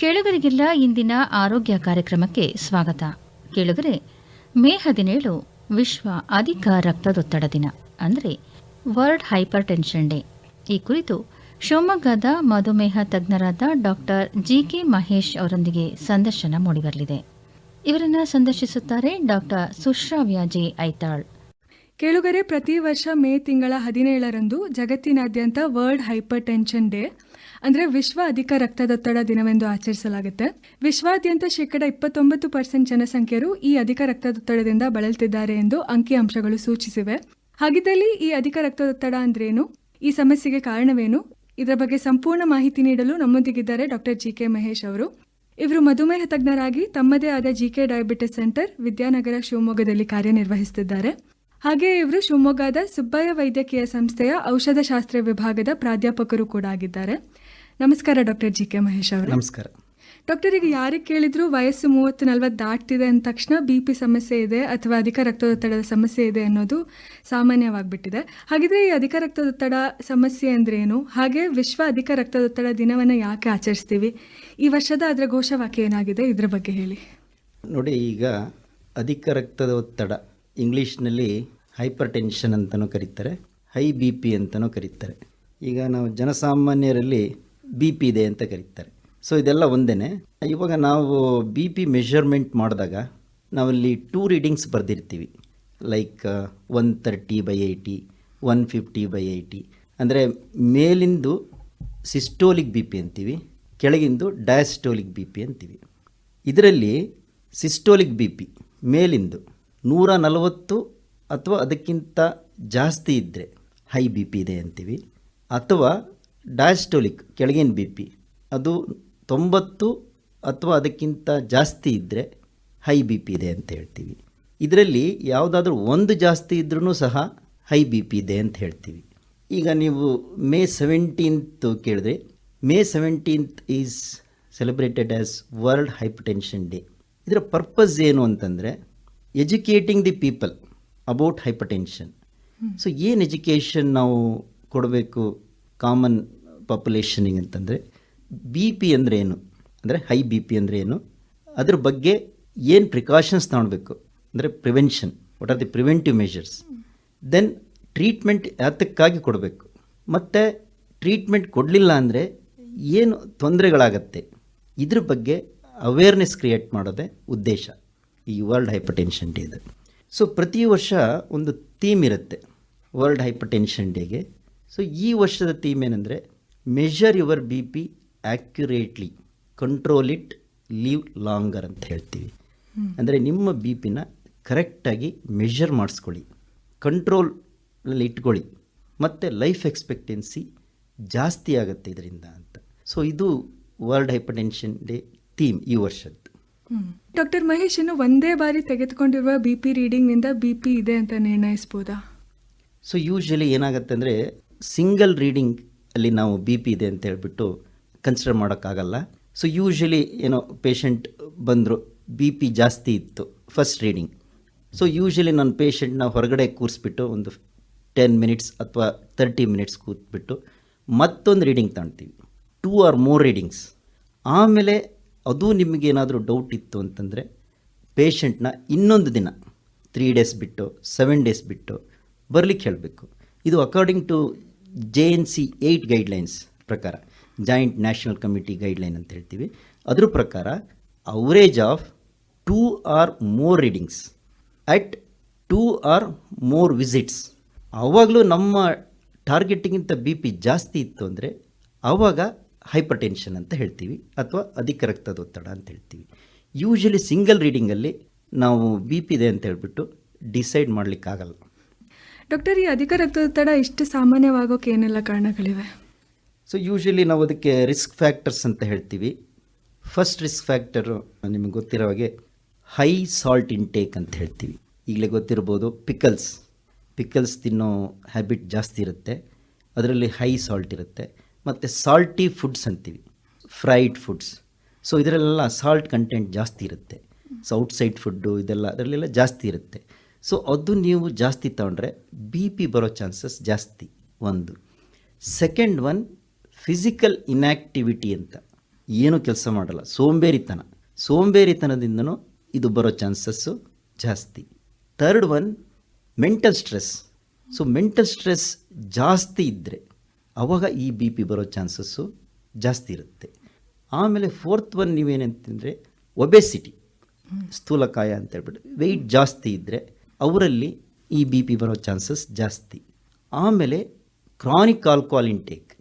ಕೇಳುಗರಿಗೆಲ್ಲ ಇಂದಿನ ಆರೋಗ್ಯ ಕಾರ್ಯಕ್ರಮಕ್ಕೆ ಸ್ವಾಗತ. ಕೇಳುಗರೆ, ಮೇ ಹದಿನೇಳು ವಿಶ್ವ ಅಧಿಕ ರಕ್ತದೊತ್ತಡ ದಿನ, ಅಂದರೆ ವರ್ಲ್ಡ್ ಹೈಪರ್ ಟೆನ್ಷನ್ ಡೇ. ಈ ಕುರಿತು ಶಿವಮೊಗ್ಗದ ಮಧುಮೇಹ ತಜ್ಞರಾದ ಡಾಕ್ಟರ್ ಜಿ ಕೆ ಮಹೇಶ್ ಅವರೊಂದಿಗೆ ಸಂದರ್ಶನ ಮೂಡಿಬರಲಿದೆ. ಇವರನ್ನು ಸಂದರ್ಶಿಸುತ್ತಾರೆ ಡಾಕ್ಟರ್ ಸುಶ್ರಾವ್ಯ ಜೆ ಐತಾಳ್. ಕೇಳುಗರೆ, ಪ್ರತಿ ವರ್ಷ ಮೇ ತಿಂಗಳ ಹದಿನೇಳರಂದು ಜಗತ್ತಿನಾದ್ಯಂತ ವರ್ಲ್ಡ್ ಹೈಪರ್ ಟೆನ್ಷನ್ ಡೇ ಅಂದರೆ ವಿಶ್ವ ಅಧಿಕ ರಕ್ತದೊತ್ತಡ ದಿನವೆಂದು ಆಚರಿಸಲಾಗುತ್ತೆ. ವಿಶ್ವಾದ್ಯಂತ ಶೇಕಡ ಇಪ್ಪತ್ತೊಂಬತ್ತು ಪರ್ಸೆಂಟ್ ಜನಸಂಖ್ಯೆಯರು ಈ ಅಧಿಕ ರಕ್ತದೊತ್ತಡದಿಂದ ಬಳಲ್ತಿದ್ದಾರೆ ಎಂದು ಅಂಕಿಅಂಶಗಳು ಸೂಚಿಸಿವೆ. ಹಾಗಿದ್ದಲ್ಲಿ ಈ ಅಧಿಕ ರಕ್ತದೊತ್ತಡ ಅಂದ್ರೇನು? ಈ ಸಮಸ್ಯೆಗೆ ಕಾರಣವೇನು? ಇದರ ಬಗ್ಗೆ ಸಂಪೂರ್ಣ ಮಾಹಿತಿ ನೀಡಲು ನಮ್ಮೊಂದಿಗಿದ್ದಾರೆ ಡಾಕ್ಟರ್ ಜಿ ಕೆ ಮಹೇಶ್ ಅವರು. ಇವರು ಮಧುಮೇಹ ತಜ್ಞರಾಗಿ ತಮ್ಮದೇ ಆದ G K diabetes centre Vidyanagar ಶಿವಮೊಗ್ಗದಲ್ಲಿ ಕಾರ್ಯನಿರ್ವಹಿಸುತ್ತಿದ್ದಾರೆ. ಹಾಗೆ ಇವರು ಶಿವಮೊಗ್ಗದ ಸುಬ್ಬಯ್ಯ ವೈದ್ಯಕೀಯ ಸಂಸ್ಥೆಯ ಔಷಧಶಾಸ್ತ್ರ ವಿಭಾಗದ ಪ್ರಾಧ್ಯಾಪಕರು ಕೂಡ ಆಗಿದ್ದಾರೆ. ನಮಸ್ಕಾರ ಡಾಕ್ಟರ್ ಜಿ ಕೆ ಮಹೇಶ್ ಅವರು. ನಮಸ್ಕಾರ. ಡಾಕ್ಟರ್ ಈಗ ಯಾರಿಗೆ ಕೇಳಿದ್ರು ವಯಸ್ಸು ಮೂವತ್ತು ನಲವತ್ತು ದಾಟ್ತಿದೆ ಅಂದ ತಕ್ಷಣ ಬಿ ಪಿ ಸಮಸ್ಯೆ ಇದೆ ಅಥವಾ ಅಧಿಕ ರಕ್ತದೊತ್ತಡದ ಸಮಸ್ಯೆ ಇದೆ ಅನ್ನೋದು ಸಾಮಾನ್ಯವಾಗಿಬಿಟ್ಟಿದೆ. ಹಾಗಿದ್ರೆ ಈ ಅಧಿಕ ರಕ್ತದೊತ್ತಡ ಸಮಸ್ಯೆ ಅಂದ್ರೆ ಏನು? ಹಾಗೆ ವಿಶ್ವ ಅಧಿಕ ರಕ್ತದೊತ್ತಡ ದಿನವನ್ನ ಯಾಕೆ ಆಚರಿಸ್ತೀವಿ? ಈ ವರ್ಷದ ಅದರ ಘೋಷವಾಕ್ಯ ಏನಾಗಿದೆ? ಇದ್ರ ಬಗ್ಗೆ ಹೇಳಿ. ನೋಡಿ ಈಗ ಅಧಿಕ ರಕ್ತದ ಒತ್ತಡ ಇಂಗ್ಲೀಷ್ನಲ್ಲಿ ಹೈಪರ್ ಟೆನ್ಷನ್ ಅಂತಲೂ ಕರೀತಾರೆ, ಹೈ ಬಿ ಪಿ ಅಂತಲೂ ಕರೀತಾರೆ. ಈಗ ನಾವು ಜನಸಾಮಾನ್ಯರಲ್ಲಿ ಬಿ ಪಿ ಇದೆ ಅಂತ ಕರೀತಾರೆ. ಸೊ ಇದೆಲ್ಲ ಒಂದೇ ಇವಾಗ ನಾವು ಬಿ ಪಿ ಮೆಷರ್ಮೆಂಟ್ ಮಾಡಿದಾಗ ನಾವಲ್ಲಿ two readings ಬರೆದಿರ್ತೀವಿ. Like one thirty by eighty, one fifty by eighty. ಅಂದರೆ ಮೇಲಿಂದು ಸಿಸ್ಟೋಲಿಕ್ ಬಿ ಪಿ ಅಂತೀವಿ, ಕೆಳಗಿಂದು ಡಯಾಸ್ಟೋಲಿಕ್ ಬಿ ಪಿ ಅಂತೀವಿ. ಇದರಲ್ಲಿ ಸಿಸ್ಟೋಲಿಕ್ ಬಿ ಪಿ ಮೇಲಿಂದು ನೂರ ನಲವತ್ತು ಅಥವಾ ಅದಕ್ಕಿಂತ ಜಾಸ್ತಿ ಇದ್ದರೆ ಹೈ ಬಿ ಪಿ ಇದೆ ಅಂತೀವಿ. ಅಥವಾ ಡಯಾಸ್ಟೋಲಿಕ್ ಕೆಳಗಿನ ಬಿ ಪಿ ಅದು ತೊಂಬತ್ತು ಅಥವಾ ಅದಕ್ಕಿಂತ ಜಾಸ್ತಿ ಇದ್ದರೆ ಹೈ ಬಿ ಪಿ ಇದೆ ಅಂತ ಹೇಳ್ತೀವಿ. ಇದರಲ್ಲಿ ಯಾವುದಾದ್ರೂ ಒಂದು ಜಾಸ್ತಿ ಇದ್ರೂ ಸಹ ಹೈ ಬಿ ಪಿ ಇದೆ ಅಂತ ಹೇಳ್ತೀವಿ. ಈಗ ನೀವು ಮೇ ಸೆವೆಂಟೀನ್ತ್ ಕೇಳಿದ್ರೆ, May seventeenth is celebrated as world hypertension day ಇದರ ಪರ್ಪಸ್ ಏನು ಅಂತಂದರೆ educating the people about hypertension so ಏನು ಎಜುಕೇಷನ್ ನಾವು ಕೊಡಬೇಕು ಕಾಮನ್ ಪಾಪ್ಯುಲೇಷನಿಗೆ ಅಂತಂದರೆ ಬಿ ಪಿ ಅಂದರೆ ಏನು? ಅಂದರೆ ಹೈ ಬಿ ಪಿ ಅಂದರೆ ಏನು? ಅದ್ರ ಬಗ್ಗೆ ಏನು ಪ್ರಿಕಾಷನ್ಸ್ ತಗೊಳ್ಬೇಕು ಅಂದರೆ prevention what are the preventive measures then treatment ಯಾತಕ್ಕಾಗಿ ಕೊಡಬೇಕು? ಮತ್ತು ಟ್ರೀಟ್ಮೆಂಟ್ ಕೊಡಲಿಲ್ಲ ಅಂದರೆ ಏನು ತೊಂದರೆಗಳಾಗತ್ತೆ? ಇದ್ರ ಬಗ್ಗೆ ಅವೇರ್ನೆಸ್ ಕ್ರಿಯೇಟ್ ಮಾಡೋದೇ ಉದ್ದೇಶ. ಈ ವರ್ಲ್ಡ್ ಹೈಪರ್ಟೆನ್ಷನ್ ಡೇ ಇದೆ. ಸೊ ಪ್ರತಿ ವರ್ಷ ಒಂದು ಥೀಮ್ ಇರುತ್ತೆ ವರ್ಲ್ಡ್ ಹೈಪರ್ ಟೆನ್ಷನ್ ಡೇಗೆ ಸೊ ಈ ವರ್ಷದ ಥೀಮ್ ಏನಂದರೆ measure your B P accurately control it live longer ಅಂತ ಹೇಳ್ತೀವಿ. ಅಂದರೆ ನಿಮ್ಮ ಬಿ ಪಿನ ಕರೆಕ್ಟಾಗಿ ಮೆಷರ್ ಮಾಡಿಸ್ಕೊಳ್ಳಿ ಕಂಟ್ರೋಲಲ್ಲಿ ಇಟ್ಕೊಳ್ಳಿ. ಮತ್ತು ಲೈಫ್ ಎಕ್ಸ್ಪೆಕ್ಟೆನ್ಸಿ ಜಾಸ್ತಿ ಆಗುತ್ತೆ ಇದರಿಂದ ಅಂತ. ಸೊ ಇದು world hypertension day theme ಈ ವರ್ಷದ್ದು. ಡಾಕ್ಟರ್ ಮಹೇಶ್ ಇನ್ನು ಒಂದೇ ಬಾರಿ ತೆಗೆದುಕೊಂಡಿರುವ ಬಿ ಪಿ ರೀಡಿಂಗ್ನಿಂದ ಬಿ ಪಿ ಇದೆ ಅಂತ ನಿರ್ಣಯಿಸ್ಬೋದಾ? ಸೊ ಯೂಶ್ವಲಿ ಏನಾಗುತ್ತೆ ಅಂದರೆ ಸಿಂಗಲ್ ರೀಡಿಂಗ್ ಅಲ್ಲಿ ನಾವು ಬಿ ಪಿ ಇದೆ ಅಂತ ಹೇಳ್ಬಿಟ್ಟು ಕನ್ಸಿಡರ್ ಮಾಡೋಕ್ಕಾಗಲ್ಲ. ಸೊ ಯೂಶ್ವಲಿ ಏನೋ ಪೇಷಂಟ್ ಬಂದರು ಬಿ ಪಿ ಜಾಸ್ತಿ ಇತ್ತು ಫಸ್ಟ್ ರೀಡಿಂಗ್ ಸೊ ಯೂಶ್ವಲಿ ನನ್ನ ಪೇಷಂಟ್ನ ಹೊರಗಡೆ ಕೂರಿಸ್ಬಿಟ್ಟು ಒಂದು ಟೆನ್ ಮಿನಿಟ್ಸ್ ಅಥವಾ ತರ್ಟಿ ಮಿನಿಟ್ಸ್ ಕೂತ್ಬಿಟ್ಟು ಮತ್ತೊಂದು ರೀಡಿಂಗ್ ತಗೊಳ್ತೀವಿ ಟೂ ಆರ್ ಮೋರ್ ರೀಡಿಂಗ್ಸ್ ಆಮೇಲೆ ಅದು ನಿಮಗೇನಾದರೂ ಡೌಟ್ ಇತ್ತು ಅಂತಂದರೆ ಪೇಷಂಟ್ನ ಇನ್ನೊಂದು ದಿನ ತ್ರೀ ಡೇಸ್ ಬಿಟ್ಟು ಸೆವೆನ್ ಡೇಸ್ ಬಿಟ್ಟು ಬರಲಿಕ್ಕೆ ಹೇಳಬೇಕು. ಇದು according to J N C eight guidelines ಪ್ರಕಾರ ಜಾಯಿಂಟ್ ನ್ಯಾಷನಲ್ ಕಮಿಟಿ ಗೈಡ್ಲೈನ್ ಅಂತ ಹೇಳ್ತೀವಿ. ಅದ್ರ ಪ್ರಕಾರ average of two or more readings at two or more visits ಆವಾಗಲೂ ನಮ್ಮ ಟಾರ್ಗೆಟಿಗಿಂತ ಬಿ ಪಿ ಜಾಸ್ತಿ ಇತ್ತು ಅಂದರೆ ಆವಾಗ ಹೈಪರ್ ಟೆನ್ಷನ್ ಅಂತ ಹೇಳ್ತೀವಿ ಅಥವಾ ಅಧಿಕ ರಕ್ತದೊತ್ತಡ ಅಂತ ಹೇಳ್ತೀವಿ. ಯೂಶಲಿ ಸಿಂಗಲ್ ರೀಡಿಂಗಲ್ಲಿ ನಾವು ಬಿ ಪಿ ಇದೆ ಅಂತ ಹೇಳ್ಬಿಟ್ಟು ಡಿಸೈಡ್ ಮಾಡಲಿಕ್ಕಾಗಲ್ಲ. ಡಾಕ್ಟರ್ ಈ ಅಧಿಕ ರಕ್ತದೊತ್ತಡ ಇಷ್ಟು ಸಾಮಾನ್ಯವಾಗೋಕೆ ಏನೆಲ್ಲ ಕಾರಣಗಳಿವೆ? ಸೊ ಯೂಶಲಿ ನಾವು ಅದಕ್ಕೆ ರಿಸ್ಕ್ ಫ್ಯಾಕ್ಟರ್ಸ್ ಅಂತ ಹೇಳ್ತೀವಿ. ಫಸ್ಟ್ ರಿಸ್ಕ್ ಫ್ಯಾಕ್ಟರು ನಿಮಗೆ ಗೊತ್ತಿರೋ ಹಾಗೆ ಹೈ ಸಾಲ್ಟ್ ಇಂಟೇಕ್ ಅಂತ ಹೇಳ್ತೀವಿ. ಈಗಲೇ ಗೊತ್ತಿರ್ಬೋದು ಪಿಕಲ್ಸ್ ಪಿಕಲ್ಸ್ ತಿನ್ನೋ ಹ್ಯಾಬಿಟ್ ಜಾಸ್ತಿ ಇರುತ್ತೆ. ಅದರಲ್ಲಿ ಹೈ ಸಾಲ್ಟ್ ಇರುತ್ತೆ. ಮತ್ತು ಸಾಲ್ಟಿ ಫುಡ್ಸ್ ಅಂತೀವಿ. ಫ್ರೈಡ್ ಫುಡ್ಸ್ ಸೊ ಇದರಲ್ಲೆಲ್ಲ ಸಾಲ್ಟ್ ಕಂಟೆಂಟ್ ಜಾಸ್ತಿ ಇರುತ್ತೆ. ಸೊ ಔಟ್ಸೈಡ್ ಫುಡ್ಡು ಇದೆಲ್ಲ, ಅದರಲ್ಲೆಲ್ಲ ಜಾಸ್ತಿ ಇರುತ್ತೆ. ಸೊ ಅದು ನೀವು ಜಾಸ್ತಿ ತಗೊಂಡ್ರೆ ಬಿ ಪಿ ಬರೋ ಚಾನ್ಸಸ್ ಜಾಸ್ತಿ, ಒಂದು. ಸೆಕೆಂಡ್ ಒನ್ ಫಿಸಿಕಲ್ ಇನ್ಯಾಕ್ಟಿವಿಟಿ ಅಂತ. ಏನು ಕೆಲಸ ಮಾಡಲ್ಲ. ಸೋಂಬೇರಿತನ. ಸೋಂಬೇರಿತನದಿಂದನೂ ಇದು ಬರೋ ಚಾನ್ಸಸ್ಸು ಜಾಸ್ತಿ. Third one mental stress so mental stress ಜಾಸ್ತಿ ಇದ್ದರೆ ಅವಾಗ ಈ ಬಿ ಪಿ ಬರೋ ಚಾನ್ಸಸ್ಸು ಜಾಸ್ತಿ ಇರುತ್ತೆ. ಆಮೇಲೆ ಫೋರ್ತ್ ಒನ್ ನೀವೇನಂತಂದರೆ ಒಬೆಸಿಟಿ ಸ್ಥೂಲಕಾಯ ಅಂತ ಹೇಳ್ಬಿಟ್ಟು ವೆಯ್ಟ್ ಜಾಸ್ತಿ ಇದ್ದರೆ ಅವರಲ್ಲಿ ಈ ಬಿ ಪಿ ಬರೋ ಚಾನ್ಸಸ್ ಜಾಸ್ತಿ. ಆಮೇಲೆ ಕ್ರಾನಿಕ್ ಆಲ್ಕೋಹಾಲ್ ಇಂಟೇಕ್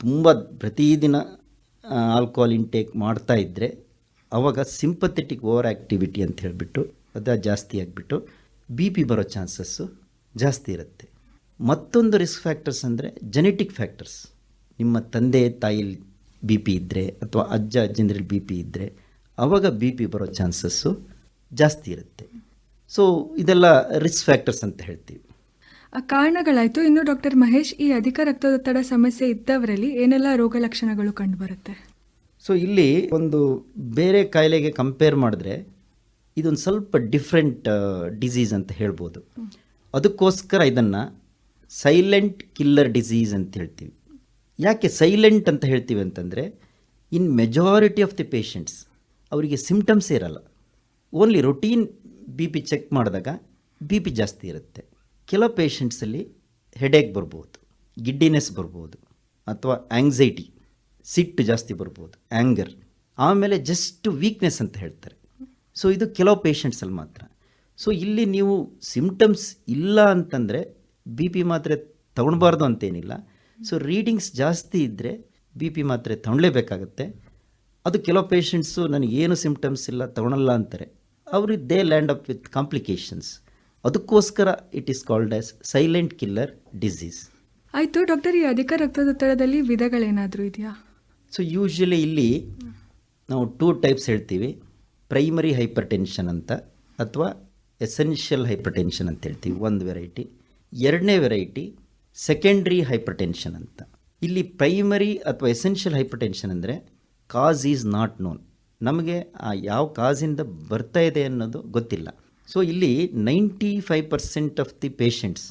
ತುಂಬ ಪ್ರತಿದಿನ ಆಲ್ಕೋಹಾಲ್ ಇಂಟೇಕ್ ಮಾಡ್ತಾ ಇದ್ದರೆ ಅವಾಗ ಸಿಂಪಥೆಟಿಕ್ ಓವರ್ ಆ್ಯಕ್ಟಿವಿಟಿ ಅಂತ ಹೇಳಿಬಿಟ್ಟು ಅದು ಜಾಸ್ತಿ ಆಗಿಬಿಟ್ಟು ಬಿ ಪಿ ಬರೋ ಚಾನ್ಸಸ್ಸು ಜಾಸ್ತಿ ಇರುತ್ತೆ. ಮತ್ತೊಂದು ರಿಸ್ಕ್ ಫ್ಯಾಕ್ಟರ್ಸ್ ಅಂದರೆ ಜೆನೆಟಿಕ್ ಫ್ಯಾಕ್ಟರ್ಸ್ ನಿಮ್ಮ ತಂದೆ ತಾಯಿಲಿ ಬಿ ಪಿ ಇದ್ದರೆ ಅಥವಾ ಅಜ್ಜ ಅಜ್ಜಿಂದ್ರಲ್ಲಿ ಬಿ ಪಿ ಇದ್ದರೆ ಆವಾಗ ಬಿ ಪಿ ಬರೋ ಚಾನ್ಸಸ್ಸು ಜಾಸ್ತಿ ಇರುತ್ತೆ. ಸೊ ಇದೆಲ್ಲ ರಿಸ್ಕ್ ಫ್ಯಾಕ್ಟರ್ಸ್ ಅಂತ ಹೇಳ್ತೀವಿ. ಆ ಕಾರಣಗಳಾಯಿತು. ಇನ್ನು ಡಾಕ್ಟರ್ ಮಹೇಶ್ ಈ ಅಧಿಕ ರಕ್ತದೊತ್ತಡ ಸಮಸ್ಯೆ ಇದ್ದವರಲ್ಲಿ ಏನೆಲ್ಲ ರೋಗ ಲಕ್ಷಣಗಳು ಕಂಡುಬರುತ್ತೆ? ಸೊ ಇಲ್ಲಿ ಒಂದು ಬೇರೆ ಕಾಯಿಲೆಗೆ ಕಂಪೇರ್ ಮಾಡಿದ್ರೆ ಇದೊಂದು ಸ್ವಲ್ಪ ಡಿಫ್ರೆಂಟ್ ಡಿಸೀಸ್ ಅಂತ ಹೇಳ್ಬೋದು. ಅದಕ್ಕೋಸ್ಕರ ಇದನ್ನು ಸೈಲೆಂಟ್ ಕಿಲ್ಲರ್ ಡಿಸೀಸ್ ಅಂತ ಹೇಳ್ತೀವಿ. ಯಾಕೆ ಸೈಲೆಂಟ್ ಅಂತ ಹೇಳ್ತೀವಿ ಅಂತಂದರೆ in majority of the patients ಅವರಿಗೆ ಸಿಮ್ಟಮ್ಸೇ ಇರಲ್ಲ. Only routine B P check ಮಾಡಿದಾಗ ಬಿ ಪಿ ಜಾಸ್ತಿ ಇರುತ್ತೆ. ಕೆಲವು ಪೇಷಂಟ್ಸಲ್ಲಿ ಹೆಡೇಕ್ ಬರ್ಬೋದು ಗಿಡ್ಡಿನೆಸ್ ಬರ್ಬೋದು, ಅಥವಾ ಆಂಗ್ಸೈಟಿ ಸಿಟ್ಟು ಜಾಸ್ತಿ ಬರ್ಬೋದು ಆ್ಯಂಗರ್ ಆಮೇಲೆ ಜಸ್ಟ್ ವೀಕ್ನೆಸ್ ಅಂತ ಹೇಳ್ತಾರೆ. ಸೊ ಇದು ಕೆಲವು ಪೇಷಂಟ್ಸಲ್ಲಿ ಮಾತ್ರ. ಸೊ ಇಲ್ಲಿ ನೀವು ಸಿಮ್ಟಮ್ಸ್ ಇಲ್ಲ ಅಂತಂದರೆ ಬಿ ಪಿ ಮಾತ್ರೆ ತಗೊಳ್ಬಾರ್ದು ಅಂತೇನಿಲ್ಲ. ಸೊ ರೀಡಿಂಗ್ಸ್ ಜಾಸ್ತಿ ಇದ್ದರೆ ಬಿ ಪಿ ಮಾತ್ರೆ ತಗೊಳ್ಳೇಬೇಕಾಗತ್ತೆ. ಅದು ಕೆಲವು ಪೇಷಂಟ್ಸು ನನಗೇನು ಸಿಂಪ್ಟಮ್ಸ್ ಇಲ್ಲ ತಗೊಳಲ್ಲ ಅಂತಾರೆ. ಅವ್ರಿಗೆ they land up with complications ಅದಕ್ಕೋಸ್ಕರ it is called as silent killer disease ಆಯಿತು ಡಾಕ್ಟರ್ ಈ ಅಧಿಕ ರಕ್ತದೊತ್ತಡದಲ್ಲಿ ವಿಧಗಳೇನಾದರೂ ಇದೆಯಾ? ಸೊ ಯೂಶ್ವಲಿ ಇಲ್ಲಿ ನಾವು ಟೂ ಟೈಪ್ಸ್ ಹೇಳ್ತೀವಿ. ಪ್ರೈಮರಿ ಹೈಪರ್ ಟೆನ್ಷನ್ ಅಂತ ಅಥವಾ ಎಸೆನ್ಷಿಯಲ್ ಹೈಪರ್ ಟೆನ್ಷನ್ ಅಂತ ಹೇಳ್ತೀವಿ. ಒಂದು ವೆರೈಟಿ ಎರಡನೇ ವೆರೈಟಿ ಸೆಕೆಂಡ್ರಿ ಹೈಪರ್ಟೆನ್ಷನ್ ಅಂತ. ಇಲ್ಲಿ ಪ್ರೈಮರಿ ಅಥವಾ ಎಸೆನ್ಷಿಯಲ್ ಹೈಪರ್ಟೆನ್ಷನ್ ಅಂದರೆ ಕಾಸ್ ಈಸ್ ನಾಟ್ ನೋನ್ ನಮಗೆ ಆ ಯಾವ ಕಾಸಿಂದ ಬರ್ತಾ ಇದೆ ಅನ್ನೋದು ಗೊತ್ತಿಲ್ಲ. ಸೊ ಇಲ್ಲಿ ninety five percent of the patients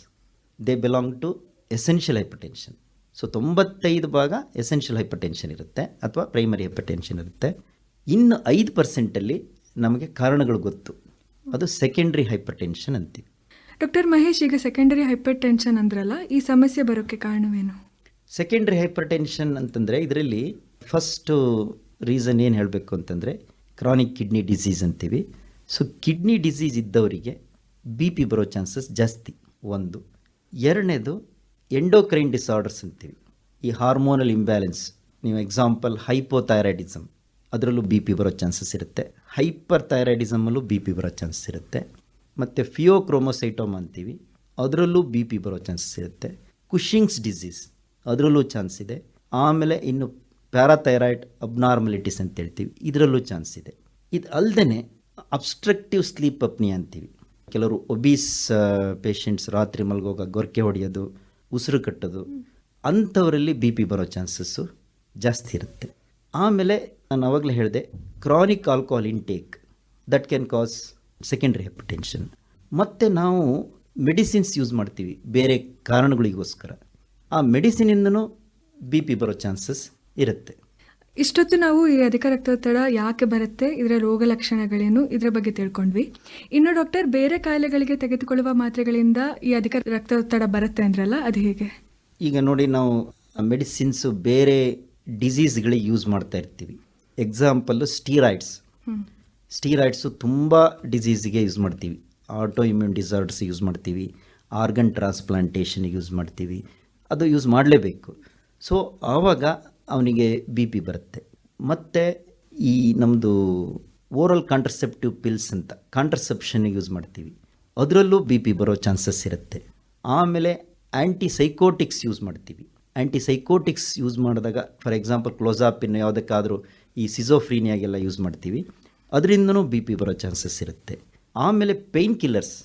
they belong to essential hypertension so ತೊಂಬತ್ತೈದು ಭಾಗ ಎಸೆನ್ಷಿಯಲ್ ಹೈಪರ್ಟೆನ್ಷನ್ ಇರುತ್ತೆ ಅಥವಾ ಪ್ರೈಮರಿ ಹೈಪರ್ಟೆನ್ಷನ್ ಇರುತ್ತೆ. ಇನ್ನು ಐದು ಪರ್ಸೆಂಟಲ್ಲಿ ನಮಗೆ ಕಾರಣಗಳು ಗೊತ್ತು. ಅದು ಸೆಕೆಂಡ್ರಿ ಹೈಪರ್ಟೆನ್ಷನ್ ಅಂತೀವಿ. ಡಾಕ್ಟರ್ ಮಹೇಶ್ ಈಗ ಸೆಕೆಂಡರಿ ಹೈಪರ್ ಟೆನ್ಷನ್ ಅಂದ್ರಲ್ಲ, ಈ ಸಮಸ್ಯೆ ಬರೋಕ್ಕೆ ಕಾರಣವೇನು? ಸೆಕೆಂಡ್ರಿ ಹೈಪರ್ ಟೆನ್ಷನ್ ಅಂತಂದರೆ ಇದರಲ್ಲಿ ಫಸ್ಟು ರೀಸನ್ ಏನು ಹೇಳಬೇಕು ಅಂತಂದರೆ ಕ್ರಾನಿಕ್ ಕಿಡ್ನಿ ಡಿಸೀಸ್ ಅಂತೀವಿ. ಸೊ ಕಿಡ್ನಿ ಡಿಸೀಸ್ ಇದ್ದವರಿಗೆ ಬಿ ಪಿ ಬರೋ ಚಾನ್ಸಸ್ ಜಾಸ್ತಿ. ಒಂದು. ಎರಡನೇದು ಎಂಡೋಕ್ರೈನ್ ಡಿಸಾರ್ಡರ್ಸ್ ಅಂತೀವಿ. ಈ ಹಾರ್ಮೋನಲ್ ಇಂಬ್ಯಾಲೆನ್ಸ್ ನೀವು ಎಕ್ಸಾಂಪಲ್ ಹೈಪೋಥೈರಾಯ್ಡಿಸಮ್ ಅದರಲ್ಲೂ ಬಿ ಪಿ ಬರೋ ಚಾನ್ಸಸ್ ಇರುತ್ತೆ. ಹೈಪರ್ ಥೈರಾಯ್ಡಿಸಮಲ್ಲೂ ಬಿ ಪಿ ಬರೋ ಚಾನ್ಸಸ್ ಇರುತ್ತೆ. ಮತ್ತು ಫಿಯೋಕ್ರೋಮೋಸೈಟೋಮ್ ಅಂತೀವಿ. ಅದರಲ್ಲೂ ಬಿ ಪಿ ಬರೋ ಚಾನ್ಸಸ್ ಇರುತ್ತೆ. ಕುಶಿಂಗ್ಸ್ ಡಿಸೀಸ್ ಅದರಲ್ಲೂ ಚಾನ್ಸ್ ಇದೆ. ಆಮೇಲೆ ಇನ್ನು ಪ್ಯಾರಾಥೈರಾಯ್ಡ್ ಅಬ್ನಾರ್ಮಲಿಟೀಸ್ ಅಂತ ಹೇಳ್ತೀವಿ. ಇದರಲ್ಲೂ ಚಾನ್ಸ್ ಇದೆ. ಇದು ಅಲ್ಲದೆ ಅಬ್ಸ್ಟ್ರಕ್ಟಿವ್ ಸ್ಲೀಪ್ ಅಪ್ನಿ ಅಂತೀವಿ. ಕೆಲವರು ಒಬೀಸ್ ಪೇಷಂಟ್ಸ್ ರಾತ್ರಿ ಮಲಗೋಗ ಗೊರಕೆ ಹೊಡೆಯೋದು, ಉಸಿರು ಕಟ್ಟೋದು, ಅಂಥವರಲ್ಲಿ ಬಿ ಪಿ ಬರೋ ಚಾನ್ಸಸ್ಸು ಜಾಸ್ತಿ ಇರುತ್ತೆ. ಆಮೇಲೆ ನಾನು ಅವಾಗಲೇ ಹೇಳಿದೆ chronic alcohol intake that can cause secondary hypertension ಮತ್ತು ನಾವು ಮೆಡಿಸಿನ್ಸ್ ಯೂಸ್ ಮಾಡ್ತೀವಿ ಬೇರೆ ಕಾರಣಗಳಿಗೋಸ್ಕರ. ಆ ಮೆಡಿಸಿನಿಂದನೂ ಬಿ ಪಿ ಬರೋ ಚಾನ್ಸಸ್ ಇರುತ್ತೆ. ಇಷ್ಟೊತ್ತು ನಾವು ಈ ಅಧಿಕ ರಕ್ತದೊತ್ತಡ ಯಾಕೆ ಬರುತ್ತೆ ಇದರ ರೋಗ ಲಕ್ಷಣಗಳೇನು ಇದರ ಬಗ್ಗೆ ತಿಳ್ಕೊಂಡ್ವಿ. ಇನ್ನು ಡಾಕ್ಟರ್ ಬೇರೆ ಕಾಯಿಲೆಗಳಿಗೆ ತೆಗೆದುಕೊಳ್ಳುವ ಮಾತ್ರೆಗಳಿಂದ ಈ ಅಧಿಕ ರಕ್ತದೊತ್ತಡ ಬರುತ್ತೆ ಅಂದ್ರಲ್ಲ ಅದು ಹೇಗೆ? ಈಗ ನೋಡಿ ನಾವು ಮೆಡಿಸಿನ್ಸು ಬೇರೆ ಡಿಸೀಸ್ಗಳಿಗೆ ಯೂಸ್ ಮಾಡ್ತಾ ಇರ್ತೀವಿ. ಎಕ್ಸಾಂಪಲ್ಲು ಸ್ಟೀರಾಯ್ಡ್ಸ್ ಸ್ಟೀರಾಯ್ಡ್ಸು ತುಂಬ ಡಿಸೀಸಿಗೆ ಯೂಸ್ ಮಾಡ್ತೀವಿ. ಆಟೋ ಇಮ್ಯೂನ್ ಡಿಸಾರ್ಡ್ಸ್ ಯೂಸ್ ಮಾಡ್ತೀವಿ. ಆರ್ಗನ್ ಟ್ರಾನ್ಸ್ಪ್ಲಾಂಟೇಷನ್ಗೆ ಯೂಸ್ ಮಾಡ್ತೀವಿ. ಅದು ಯೂಸ್ ಮಾಡಲೇಬೇಕು. ಸೊ ಆವಾಗ ಅವನಿಗೆ ಬಿ ಪಿ ಬರುತ್ತೆ. ಮತ್ತು ಈ ನಮ್ಮದು ಓರಲ್ ಕಾಂಟ್ರಸೆಪ್ಟಿವ್ ಪಿಲ್ಸ್ ಅಂತ ಕಾಂಟ್ರಸೆಪ್ಷನ್ಗೆ ಯೂಸ್ ಮಾಡ್ತೀವಿ. ಅದರಲ್ಲೂ ಬಿ ಪಿ ಬರೋ ಚಾನ್ಸಸ್ ಇರುತ್ತೆ. ಆಮೇಲೆ ಆ್ಯಂಟಿ ಸೈಕೋಟಿಕ್ಸ್ ಯೂಸ್ ಮಾಡ್ತೀವಿ. ಆ್ಯಂಟಿ ಸೈಕೋಟಿಕ್ಸ್ ಯೂಸ್ ಮಾಡಿದಾಗ ಫಾರ್ ಎಕ್ಸಾಂಪಲ್ ಕ್ಲೋಸಾಪಿನ್ ಯಾವುದಕ್ಕಾದರೂ ಈ ಸಿಸೋಫ್ರೀನಿಯಾಗೆಲ್ಲ ಯೂಸ್ ಮಾಡ್ತೀವಿ. ಅದರಿಂದನೂ ಬಿ ಪಿ ಬರೋ ಚಾನ್ಸಸ್ ಇರುತ್ತೆ. ಆಮೇಲೆ painkillers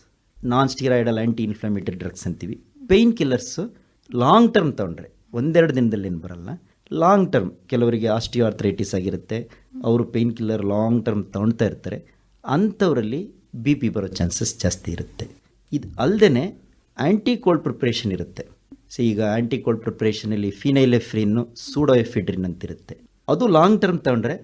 non steroidal anti inflammatory drugs ಅಂತೀವಿ. ಪೇಯ್ನ್ ಕಿಲ್ಲರ್ಸು ಲಾಂಗ್ ಟರ್ಮ್ ತೊಗೊಂಡ್ರೆ, ಒಂದೆರಡು ದಿನದಲ್ಲಿ ಏನು ಬರಲ್ಲ. ಲಾಂಗ್ ಟರ್ಮ್ ಕೆಲವರಿಗೆ ಆಸ್ಟಿಯೋಆರ್ಥ್ರೈಟಿಸ್ ಆಗಿರುತ್ತೆ. ಅವರು ಪೇಯ್ನ್ ಕಿಲ್ಲರ್ ಲಾಂಗ್ ಟರ್ಮ್ ತೊಗೊಳ್ತಾ ಇರ್ತಾರೆ. ಅಂಥವರಲ್ಲಿ ಬಿ ಪಿ ಬರೋ ಚಾನ್ಸಸ್ ಜಾಸ್ತಿ ಇರುತ್ತೆ. ಇದು ಅಲ್ಲದೆ ಆ್ಯಂಟಿ ಕೋಲ್ಡ್ ಪ್ರಿಪ್ರೇಷನ್ ಇರುತ್ತೆ. ಸೊ ಈಗ ಆ್ಯಂಟಿ ಕೋಲ್ಡ್ ಪ್ರಿಪ್ರೇಷನಲ್ಲಿ ಫಿನೈಲೆಫ್ರಿನ್ನು ಎಫಿಡ್ರಿನ್ ಅಂತಿರುತ್ತೆ. ಅದು ಲಾಂಗ್ ಟರ್ಮ್ ತಗೊಂಡ್ರೆ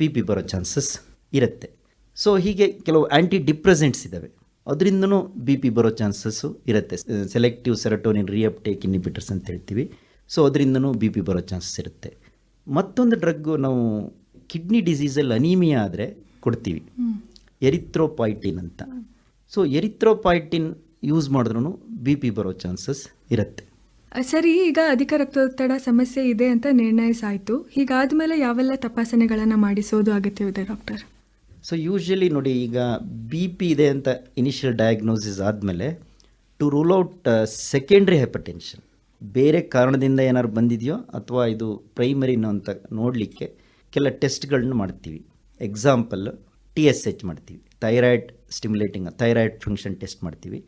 ಬಿ ಪಿ ಬರೋ ಚಾನ್ಸಸ್ ಇರುತ್ತೆ. ಸೊ ಹೀಗೆ ಕೆಲವು ಆ್ಯಂಟಿ ಡಿಪ್ರೆಸೆಂಟ್ಸ್ ಇದ್ದಾವೆ ಅದರಿಂದನೂ ಬಿ ಪಿ ಬರೋ ಚಾನ್ಸಸ್ಸು ಇರುತ್ತೆ. ಸೆಲೆಕ್ಟಿವ್ ಸೆರಟೋನಿನ್ ರಿಯಪ್ಟೇಕ್ ಇನ್ಹಿಬಿಟರ್ಸ್ ಅಂತ ಹೇಳ್ತೀವಿ. ಸೊ ಅದರಿಂದನೂ ಬಿ ಪಿ ಬರೋ ಚಾನ್ಸಸ್ ಇರುತ್ತೆ. ಮತ್ತೊಂದು ಡ್ರಗ್ಗು ನಾವು ಕಿಡ್ನಿ ಡಿಸೀಸಲ್ಲಿ ಅನೀಮಿಯಾ ಆದರೆ ಕೊಡ್ತೀವಿ. ಎರಿಥ್ರೋಪಾಯ್ಟಿನ್ ಅಂತ. ಸೊ ಎರಿಥ್ರೋಪಾಯ್ಟಿನ್ ಯೂಸ್ ಮಾಡಿದ್ರೂ ಬಿ ಪಿ ಬರೋ ಚಾನ್ಸಸ್ ಇರುತ್ತೆ. ಸರಿ ಈಗ ಅಧಿಕ ರಕ್ತದೊತ್ತಡ ಸಮಸ್ಯೆ ಇದೆ ಅಂತ ನಿರ್ಣಯಿಸಾಯಿತು. ಹೀಗಾದ ಮೇಲೆ ಯಾವೆಲ್ಲ ತಪಾಸಣೆಗಳನ್ನು ಮಾಡಿಸೋದು ಅಗತ್ಯವಿದೆ ಡಾಕ್ಟರ್? ಸೊ ಯೂಶ್ವಲಿ ನೋಡಿ, ಈಗ ಬಿ ಪಿ ಇದೆ ಅಂತ ಇನಿಷಿಯಲ್ ಡಯಾಗ್ನೋಸಿಸ್ ಆದಮೇಲೆ to rule out secondary hypertension ಬೇರೆ ಕಾರಣದಿಂದ ಏನಾದ್ರು ಬಂದಿದೆಯೋ ಅಥವಾ ಇದು ಪ್ರೈಮರಿನೋ ಅಂತ ನೋಡಲಿಕ್ಕೆ ಕೆಲ ಟೆಸ್ಟ್ಗಳನ್ನ ಮಾಡ್ತೀವಿ. ಎಕ್ಸಾಂಪಲ್ ಟಿ ಎಸ್ ಎಚ್ ಮಾಡ್ತೀವಿ. Thyroid stimulating thyroid function test ಮಾಡ್ತೀವಿ.